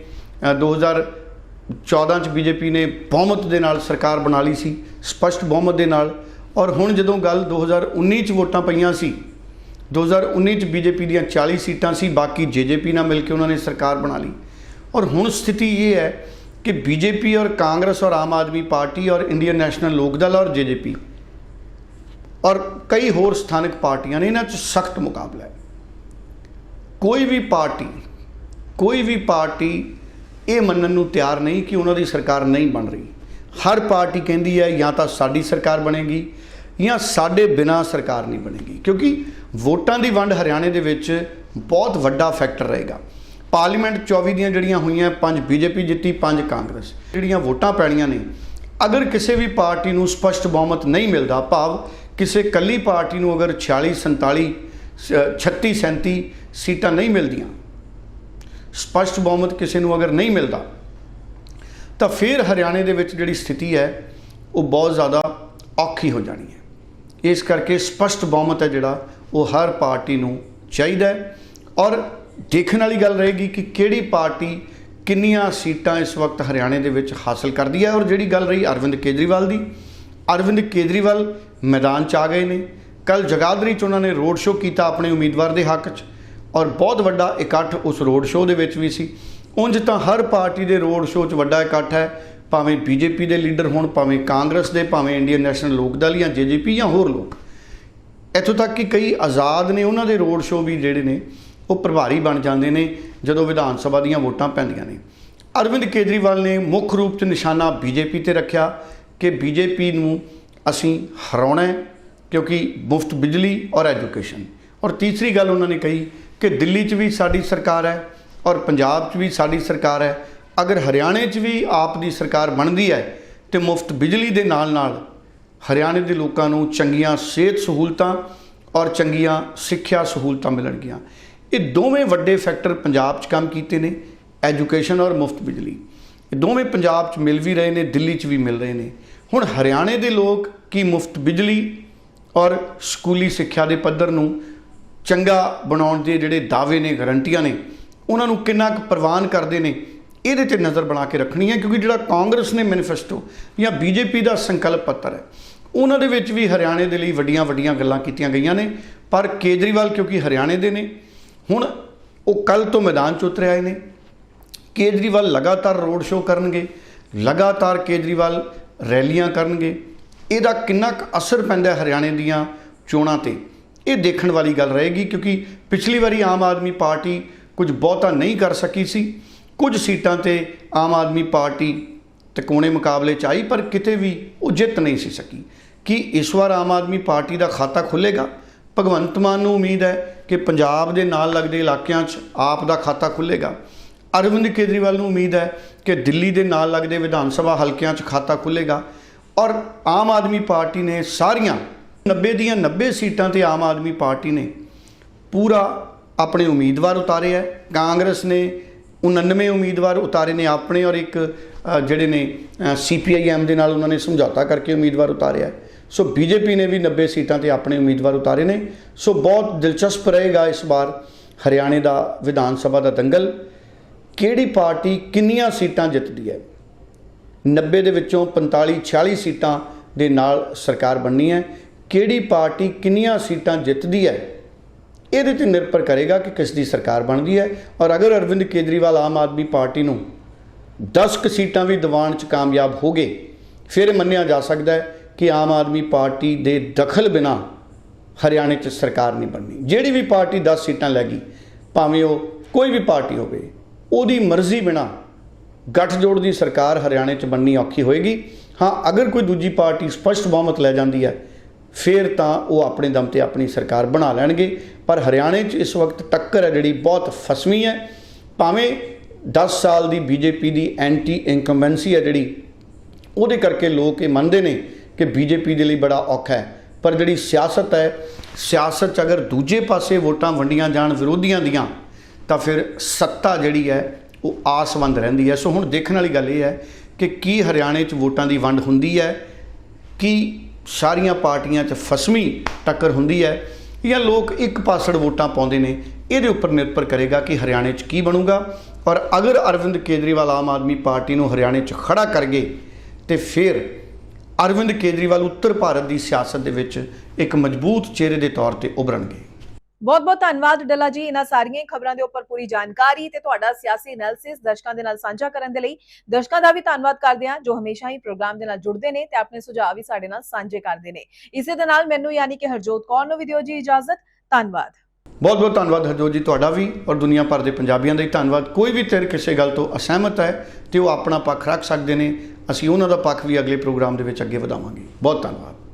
ਅ, 2014 ਚ ਬੀਜੇਪੀ ਨੇ ਬਹੁਮਤ ਦੇ ਨਾਲ ਸਰਕਾਰ ਬਣਾ ਲਈ ਸੀ ਸਪਸ਼ਟ ਬਹੁਮਤ ਦੇ ਨਾਲ। ਔਰ ਹੁਣ ਜਦੋਂ ਗੱਲ 2019 ਚ ਵੋਟਾਂ ਪਈਆਂ ਸੀ 2019 ਚ ਬੀਜੇਪੀ ਦੀਆਂ 40 ਸੀਟਾਂ ਸੀ ਬਾਕੀ ਜੇਜੇਪੀ ਨਾਲ ਮਿਲ ਕੇ ਉਹਨਾਂ ਨੇ ਸਰਕਾਰ ਬਣਾ ਲਈ। ਔਰ ਹੁਣ ਸਥਿਤੀ ਇਹ ਹੈ ਕਿ ਬੀਜੇਪੀ ਔਰ ਕਾਂਗਰਸ ਔਰ ਆਮ ਆਦਮੀ ਪਾਰਟੀ ਔਰ ਇੰਡੀਅਨ ਨੈਸ਼ਨਲ ਲੋਕ ਦਲ ਔਰ ਜੇਜੇਪੀ ਔਰ ਕਈ ਹੋਰ ਸਥਾਨਕ ਪਾਰਟੀਆਂ ਨੇ ਇਹਨਾਂ 'ਚ ਸਖਤ ਮੁਕਾਬਲਾ ਹੈ। ਕੋਈ ਵੀ ਪਾਰਟੀ ਕੋਈ ਵੀ ਪਾਰਟੀ ਇਹ ਮੰਨਣ ਨੂੰ ਤਿਆਰ ਨਹੀਂ ਕਿ ਉਹਨਾਂ ਦੀ ਸਰਕਾਰ ਨਹੀਂ ਬਣ ਰਹੀ। ਹਰ ਪਾਰਟੀ ਕਹਿੰਦੀ ਹੈ, ਜਾਂ ਤਾਂ ਸਾਡੀ ਸਰਕਾਰ ਬਣੇਗੀ, ਜਾਂ ਸਾਡੇ ਬਿਨਾ ਸਰਕਾਰ ਨਹੀਂ ਬਣੇਗੀ। ਕਿਉਂਕਿ ਵੋਟਾਂ ਦੀ ਵੰਡ ਹਰਿਆਣੇ ਦੇ ਵਿੱਚ ਬਹੁਤ ਵੱਡਾ ਫੈਕਟਰ ਰਹੇਗਾ। ਪਾਰਲੀਮੈਂਟ 24 ਦੀਆਂ ਜਿਹੜੀਆਂ ਹੋਈਆਂ, ਪੰਜ ਬੀਜੇਪੀ ਜਿੱਤੀ, ਪੰਜ ਕਾਂਗਰਸ, ਜਿਹੜੀਆਂ ਵੋਟਾਂ ਪੈਣੀਆਂ ਨੇ, ਅਗਰ ਕਿਸੇ ਵੀ ਪਾਰਟੀ ਨੂੰ ਸਪਸ਼ਟ ਬਹੁਮਤ ਨਹੀਂ ਮਿਲਦਾ, ਭਾਵ ਕਿਸੇ ਕੱਲੀ ਪਾਰਟੀ ਨੂੰ ਅਗਰ 46 47 36 37 ਸੀਟਾਂ ਨਹੀਂ ਮਿਲਦੀਆਂ ਸਪਸ਼ਟ ਬਹੁਮਤ ਕਿਸੇ ਨੂੰ ਅਗਰ ਨਹੀਂ ਮਿਲਦਾ, ਤਾਂ ਫਿਰ ਹਰਿਆਣੇ ਦੇ ਵਿੱਚ ਜਿਹੜੀ ਸਥਿਤੀ ਹੈ, ਉਹ ਬਹੁਤ ਜ਼ਿਆਦਾ ਔਖੀ ਹੋ ਜਾਣੀ ਹੈ। ਇਸ ਕਰਕੇ ਸਪਸ਼ਟ ਬਹੁਮਤ ਹੈ ਜਿਹੜਾ, ਉਹ ਹਰ ਪਾਰਟੀ ਨੂੰ ਚਾਹੀਦਾ ਹੈ ਔਰ ਦੇਖਣ ਵਾਲੀ ਗੱਲ ਰਹੇਗੀ ਕਿ ਕਿਹੜੀ ਪਾਰਟੀ ਕਿੰਨੀਆਂ ਸੀਟਾਂ ਇਸ ਵਕਤ ਹਰਿਆਣੇ ਦੇ ਵਿੱਚ ਹਾਸਲ ਕਰਦੀ ਹੈ। ਔਰ ਜਿਹੜੀ ਗੱਲ ਰਹੀ ਅਰਵਿੰਦ ਕੇਜਰੀਵਾਲ ਦੀ, ਅਰਵਿੰਦ ਕੇਜਰੀਵਾਲ ਮੈਦਾਨ 'ਚ ਆ ਗਏ ਨੇ। ਕੱਲ ਜਗਾਦਰੀ 'ਚ ਉਹਨਾਂ ਨੇ ਰੋਡ ਸ਼ੋਅ ਕੀਤਾ ਆਪਣੇ ਉਮੀਦਵਾਰ ਦੇ ਹੱਕ 'ਚ। ਔਰ ਬਹੁਤ ਵੱਡਾ ਇਕੱਠ ਉਸ ਰੋਡ ਸ਼ੋਅ ਦੇ ਵਿੱਚ ਵੀ ਸੀ। ਉਂਝ ਤਾਂ ਹਰ ਪਾਰਟੀ ਦੇ ਰੋਡ ਸ਼ੋਅ 'ਚ ਵੱਡਾ ਇਕੱਠ ਹੈ। ਭਾਵੇਂ ਬੀਜੇਪੀ ਦੇ ਲੀਡਰ ਹੋਣ, ਭਾਵੇਂ ਕਾਂਗਰਸ ਦੇ, ਭਾਵੇਂ ਇੰਡੀਅਨ ਨੈਸ਼ਨਲ ਲੋਕ ਦਲ ਜਾਂ ਜੇਜੇਪੀ ਜਾਂ ਹੋਰ ਲੋਕ। ਇੱਥੋਂ ਤੱਕ ਕਿ ਕਈ ਆਜ਼ਾਦ ਨੇ ਉਹਨਾਂ ਦੇ ਰੋਡ ਸ਼ੋਅ ਵੀ ਜਿਹੜੇ ਨੇ, ਉਹ ਪ੍ਰਭਾਰੀ ਬਣ ਜਾਂਦੇ ਨੇ ਜਦੋਂ ਵਿਧਾਨ ਸਭਾ ਦੀਆਂ ਵੋਟਾਂ ਪੈਂਦੀਆਂ ਨੇ। ਅਰਵਿੰਦ ਕੇਜਰੀਵਾਲ ਨੇ ਮੁੱਖ ਰੂਪ 'ਚ ਨਿਸ਼ਾਨਾ ਬੀਜੇਪੀ ਤੇ ਰੱਖਿਆ ਕਿ ਬੀਜੇਪੀ ਨੂੰ ਅਸੀਂ ਹਰਾਉਣਾ ਹੈ ਕਿਉਂਕਿ ਮੁਫਤ ਬਿਜਲੀ ਔਰ ਐਜੂਕੇਸ਼ਨ। ਔਰ ਤੀਸਰੀ ਗੱਲ ਉਹਨਾਂ ਨੇ ਕਹੀ ਕਿ ਦਿੱਲੀ 'ਚ ਵੀ ਸਾਡੀ ਸਰਕਾਰ ਹੈ ਔਰ ਪੰਜਾਬ 'ਚ ਵੀ ਸਾਡੀ ਸਰਕਾਰ ਹੈ। ਅਗਰ ਹਰਿਆਣੇ 'ਚ ਵੀ ਆਪ ਦੀ ਸਰਕਾਰ ਬਣਦੀ ਹੈ ਤੇ ਮੁਫਤ ਬਿਜਲੀ ਦੇ ਨਾਲ ਨਾਲ ਹਰਿਆਣੇ ਦੇ ਲੋਕਾਂ ਨੂੰ ਚੰਗੀਆਂ ਸਿਹਤ ਸਹੂਲਤਾਂ ਔਰ ਚੰਗੀਆਂ ਸਿੱਖਿਆ ਸਹੂਲਤਾਂ ਮਿਲਣਗੀਆਂ। ਇਹ ਦੋਵੇਂ ਵੱਡੇ ਫੈਕਟਰ ਪੰਜਾਬ 'ਚ ਕੰਮ ਕੀਤੇ ਨੇ, ਐਜੂਕੇਸ਼ਨ ਔਰ ਮੁਫਤ ਬਿਜਲੀ। ਇਹ ਦੋਵੇਂ ਪੰਜਾਬ 'ਚ ਮਿਲ ਵੀ ਰਹੇ ਨੇ, ਦਿੱਲੀ 'ਚ ਵੀ ਮਿਲ ਰਹੇ ਨੇ। ਹੁਣ ਹਰਿਆਣੇ ਦੇ ਲੋਕ ਕੀ ਮੁਫਤ ਬਿਜਲੀ ਔਰ ਸਕੂਲੀ ਸਿੱਖਿਆ ਦੇ ਪੱਧਰ ਨੂੰ ਚੰਗਾ ਬਣਾਉਣ ਦੇ ਜਿਹੜੇ ਦਾਅਵੇ ਨੇ, ਗਰੰਟੀਆਂ ਨੇ, ਉਹਨਾਂ ਨੂੰ ਕਿੰਨਾ ਕੁ ਪ੍ਰਵਾਨ ਕਰਦੇ ਨੇ, ਇਹਦੇ ਤੇ ਨਜ਼ਰ ਬਣਾ ਕੇ ਰੱਖਣੀ ਹੈ, ਕਿਉਂਕਿ ਜਿਹੜਾ ਕਾਂਗਰਸ ਨੇ ਮੈਨੀਫੈਸਟੋ ਜਾਂ ਬੀਜੇਪੀ ਦਾ ਸੰਕਲਪ ਪੱਤਰ ਹੈ, ਉਹਨਾਂ ਦੇ ਵਿੱਚ ਵੀ ਹਰਿਆਣੇ ਦੇ ਲਈ ਵੱਡੀਆਂ ਵੱਡੀਆਂ ਗੱਲਾਂ ਕੀਤੀਆਂ ਗਈਆਂ ਨੇ, ਪਰ ਕੇਜਰੀਵਾਲ ਕਿਉਂਕਿ ਹਰਿਆਣੇ ਦੇ ਨੇ, ਹੁਣ ਉਹ ਕੱਲ ਤੋਂ ਮੈਦਾਨ 'ਚ ਉਤਰ ਆਏ ਨੇ, ਕੇਜਰੀਵਾਲ ਲਗਾਤਾਰ ਰੋਡ ਸ਼ੋਅ ਕਰਨਗੇ, ਲਗਾਤਾਰ ਕੇਜਰੀਵਾਲ ਰੈਲੀਆਂ ਕਰਨਗੇ, ਇਹਦਾ ਕਿੰਨਾ ਕੁ ਅਸਰ ਪੈਂਦਾ ਹਰਿਆਣੇ ਦੀਆਂ ਚੋਣਾਂ ਤੇ। ਇਹ ਦੇਖਣ ਵਾਲੀ ਗੱਲ ਰਹੇਗੀ ਕਿਉਂਕਿ ਪਿਛਲੀ ਵਾਰੀ ਆਮ ਆਦਮੀ ਪਾਰਟੀ ਕੁਝ ਬਹੁਤਾ ਨਹੀਂ ਕਰ ਸਕੀ ਸੀ। ਕੁਝ ਸੀਟਾਂ ਤੇ ਆਮ ਆਦਮੀ ਪਾਰਟੀ ਤਕੋਣੇ ਮੁਕਾਬਲੇ ਚ ਆਈ, ਪਰ ਕਿਤੇ ਵੀ ਉਹ ਜਿੱਤ ਨਹੀਂ ਸੀ ਸਕੀ। ਕੀ ਇਸ ਵਾਰ ਆਮ ਆਦਮੀ ਪਾਰਟੀ ਦਾ ਖਾਤਾ ਖੁੱਲੇਗਾ ਭਗਵੰਤ ਮਾਨ ਨੂੰ ਉਮੀਦ ਹੈ ਕਿ ਪੰਜਾਬ ਦੇ ਨਾਲ ਲੱਗਦੇ ਇਲਾਕਿਆਂ 'ਚ ਆਪ ਦਾ ਖਾਤਾ ਖੁੱਲੇਗਾ ਅਰਵਿੰਦ ਕੇਜਰੀਵਾਲ ਨੂੰ ਉਮੀਦ ਹੈ ਕਿ ਦਿੱਲੀ ਦੇ ਨਾਲ ਲੱਗਦੇ ਵਿਧਾਨ ਸਭਾ ਹਲਕਿਆਂ 'ਚ ਖਾਤਾ ਖੁੱਲੇਗਾ ਔਰ ਆਮ ਆਦਮੀ ਪਾਰਟੀ ਨੇ ਸਾਰੀਆਂ 90 ਦੀਆਂ 90 ਸੀਟਾਂ ਤੇ ਆਮ ਆਦਮੀ ਪਾਰਟੀ ਨੇ ਪੂਰਾ ਆਪਣੇ ਉਮੀਦਵਾਰ ਉਤਾਰੇ ਹੈ। ਕਾਂਗਰਸ ਨੇ 99 ਉਮੀਦਵਾਰ ਉਤਾਰੇ ਨੇ ਆਪਣੇ ਔਰ ਇੱਕ ਜਿਹੜੇ ਨੇ ਸੀਪੀਆਈਐਮ ਦੇ ਨਾਲ ਉਹਨਾਂ ਨੇ ਸਮਝੌਤਾ ਕਰਕੇ ਉਮੀਦਵਾਰ ਉਤਾਰਿਆ ਹੈ। ਸੋ ਬੀਜੇਪੀ ਨੇ ਵੀ 90 ਸੀਟਾਂ ਤੇ ਆਪਣੇ ਉਮੀਦਵਾਰ ਉਤਾਰੇ ਨੇ। ਸੋ ਬਹੁਤ ਦਿਲਚਸਪ ਰਹੇਗਾ ਇਸ ਵਾਰ ਹਰਿਆਣੇ ਦਾ ਵਿਧਾਨ ਸਭਾ ਦਾ ਦੰਗਲ। ਕਿਹੜੀ ਪਾਰਟੀ ਕਿੰਨੀਆਂ ਸੀਟਾਂ ਜਿੱਤਦੀ ਹੈ? 90 ਦੇ ਵਿੱਚੋਂ 45 46 ਸੀਟਾਂ ਦੇ ਨਾਲ ਸਰਕਾਰ ਬਣਨੀ ਹੈ। ਕਿਹੜੀ ਪਾਰਟੀ ਕਿੰਨੀਆਂ ਸੀਟਾਂ ਜਿੱਤਦੀ ਹੈ, ਇਹਦੇ ਤੇ ਨਿਰਭਰ ਕਰੇਗਾ ਕਿ ਕਿਸ ਦੀ ਸਰਕਾਰ ਬਣਦੀ ਹੈ। ਔਰ ਅਗਰ ਅਰਵਿੰਦ ਕੇਜਰੀਵਾਲ ਆਮ ਆਦਮੀ ਪਾਰਟੀ ਨੂੰ 10 ਕੁ ਸੀਟਾਂ ਵੀ ਦਿਵਾਉਣ 'ਚ ਕਾਮਯਾਬ ਹੋ ਗਏ, ਫਿਰ ਮੰਨਿਆ ਜਾ ਸਕਦਾ ਹੈ ਕਿ ਆਮ ਆਦਮੀ ਪਾਰਟੀ ਦੇ ਦਖਲ ਬਿਨਾ ਹਰਿਆਣੇ 'ਚ ਸਰਕਾਰ ਨਹੀਂ ਬਣਨੀ। ਜਿਹੜੀ ਵੀ ਪਾਰਟੀ 10 ਸੀਟਾਂ ਲੈ ਗਈ, ਭਾਵੇਂ ਉਹ ਕੋਈ ਵੀ ਪਾਰਟੀ ਹੋਵੇ, ਉਹਦੀ ਮਰਜ਼ੀ ਬਿਨਾ ਗੱਠਜੋੜ ਦੀ ਸਰਕਾਰ ਹਰਿਆਣੇ 'ਚ ਬਣਨੀ ਔਖੀ ਹੋਏਗੀ। ਹਾਂ, ਅਗਰ ਕੋਈ ਦੂਜੀ ਪਾਰਟੀ ਸਪਸ਼ਟ ਬਹੁਮਤ ਲੈ ਜਾਂਦੀ ਹੈ ਫਿਰ ਤਾਂ ਉਹ ਆਪਣੇ ਦਮ ਤੇ ਆਪਣੀ ਸਰਕਾਰ ਬਣਾ ਲੈਣਗੇ। ਪਰ ਹਰਿਆਣੇ 'ਚ ਇਸ ਵਕਤ ਟੱਕਰ ਹੈ ਜਿਹੜੀ ਬਹੁਤ ਫਸਵੀਂ ਹੈ। ਭਾਵੇਂ 10 ਸਾਲ ਦੀ ਬੀਜੇਪੀ ਦੀ ਐਂਟੀ ਇਨਕੰਬੈਂਸੀ ਹੈ ਜਿਹੜੀ, ਉਹਦੇ ਕਰਕੇ ਲੋਕ ਇਹ ਮੰਨਦੇ ਨੇ ਕਿ ਬੀਜੇਪੀ ਦੇ ਲਈ ਬੜਾ ਔਖਾ ਹੈ। ਪਰ ਜਿਹੜੀ ਸਿਆਸਤ ਹੈ, ਸਿਆਸਤ 'ਚ ਅਗਰ ਦੂਜੇ ਪਾਸੇ ਵੋਟਾਂ ਵੰਡੀਆਂ ਜਾਣ ਵਿਰੋਧੀਆਂ ਦੀਆਂ, ਤਾਂ ਫਿਰ ਸੱਤਾ ਜਿਹੜੀ ਹੈ, ਉਹ ਆਸਵੰਦ ਰਹਿੰਦੀ ਹੈ। ਸੋ ਹੁਣ ਦੇਖਣ ਵਾਲੀ ਗੱਲ ਇਹ ਹੈ ਕਿ ਕੀ ਹਰਿਆਣੇ 'ਚ ਵੋਟਾਂ ਦੀ ਵੰਡ ਹੁੰਦੀ ਹੈ, ਕੀ ਸਾਰੀਆਂ ਪਾਰਟੀਆਂ 'ਚ ਫਸਮੀ ਟੱਕਰ ਹੁੰਦੀ ਹੈ ਜਾਂ ਲੋਕ ਇੱਕ ਪਾਸੜ ਵੋਟਾਂ ਪਾਉਂਦੇ ਨੇ, ਇਹਦੇ ਉੱਪਰ ਨਿਰਭਰ ਕਰੇਗਾ ਕਿ ਹਰਿਆਣੇ 'ਚ ਕੀ ਬਣੂਗਾ। ਔਰ ਅਗਰ ਅਰਵਿੰਦ ਕੇਜਰੀਵਾਲ ਆਮ ਆਦਮੀ ਪਾਰਟੀ ਨੂੰ ਹਰਿਆਣੇ 'ਚ ਖੜਾ ਕਰ ਗਏ ਤੇ ਫਿਰ ਅਰਵਿੰਦ ਕੇਜਰੀਵਾਲ ਉੱਤਰ ਭਾਰਤ ਦੀ ਸਿਆਸਤ ਦੇ ਵਿੱਚ ਇੱਕ ਮਜ਼ਬੂਤ ਚਿਹਰੇ ਦੇ ਤੌਰ ਤੇ ਉਭਰਨਗੇ। ਬਹੁਤ ਬਹੁਤ ਧੰਨਵਾਦ ਡੱਲਾ ਜੀ, ਇਹਨਾਂ ਸਾਰੀਆਂ ਖਬਰਾਂ ਦੇ ਉੱਪਰ ਪੂਰੀ ਜਾਣਕਾਰੀ ਤੇ ਤੁਹਾਡਾ ਸਿਆਸੀ ਐਨਾਲਿਸਿਸ ਦਰਸ਼ਕਾਂ ਦੇ ਨਾਲ ਸਾਂਝਾ ਕਰਨ ਦੇ ਲਈ ਦਰਸ਼ਕਾਂ ਦਾ ਵੀ ਧੰਨਵਾਦ ਕਰਦੇ ਹਾਂ, ਜੋ ਹਮੇਸ਼ਾ ਹੀ ਪ੍ਰੋਗਰਾਮ ਦੇ ਨਾਲ ਜੁੜਦੇ ਨੇ ਤੇ ਆਪਣੇ ਸੁਝਾਅ ਵੀ ਸਾਡੇ ਨਾਲ ਸਾਂਝੇ ਕਰਦੇ ਨੇ। ਇਸੇ ਦੇ ਨਾਲ ਮੈਨੂੰ ਯਾਨੀ ਕਿ ਹਰਜੋਤ ਕੌਰ ਨੂੰ ਵੀ ਦਿਓ ਜੀ ਇਜਾਜ਼ਤ, ਧੰਨਵਾਦ। ਬਹੁਤ ਬਹੁਤ ਧੰਨਵਾਦ ਹਰਜੋਤ ਜੀ ਤੁਹਾਡਾ ਵੀ ਔਰ ਦੁਨੀਆ ਭਰ ਦੇ ਪੰਜਾਬੀਆਂ ਦਾ ਹੀ ਧੰਨਵਾਦ। ਕੋਈ ਵੀ ਧਿਰ ਕਿਸੇ ਗੱਲ ਤੋਂ ਅਸਹਿਮਤ ਹੈ ਤੇ ਉਹ ਆਪਣਾ ਪੱਖ ਰੱਖ ਸਕਦੇ ਨੇ, ਅਸੀਂ ਉਹਨਾਂ ਦਾ ਪੱਖ ਵੀ ਅਗਲੇ ਪ੍ਰੋਗਰਾਮ ਦੇ ਵਿੱਚ ਅੱਗੇ ਵਧਾਵਾਂਗੇ। ਬਹੁਤ ਧੰਨਵਾਦ।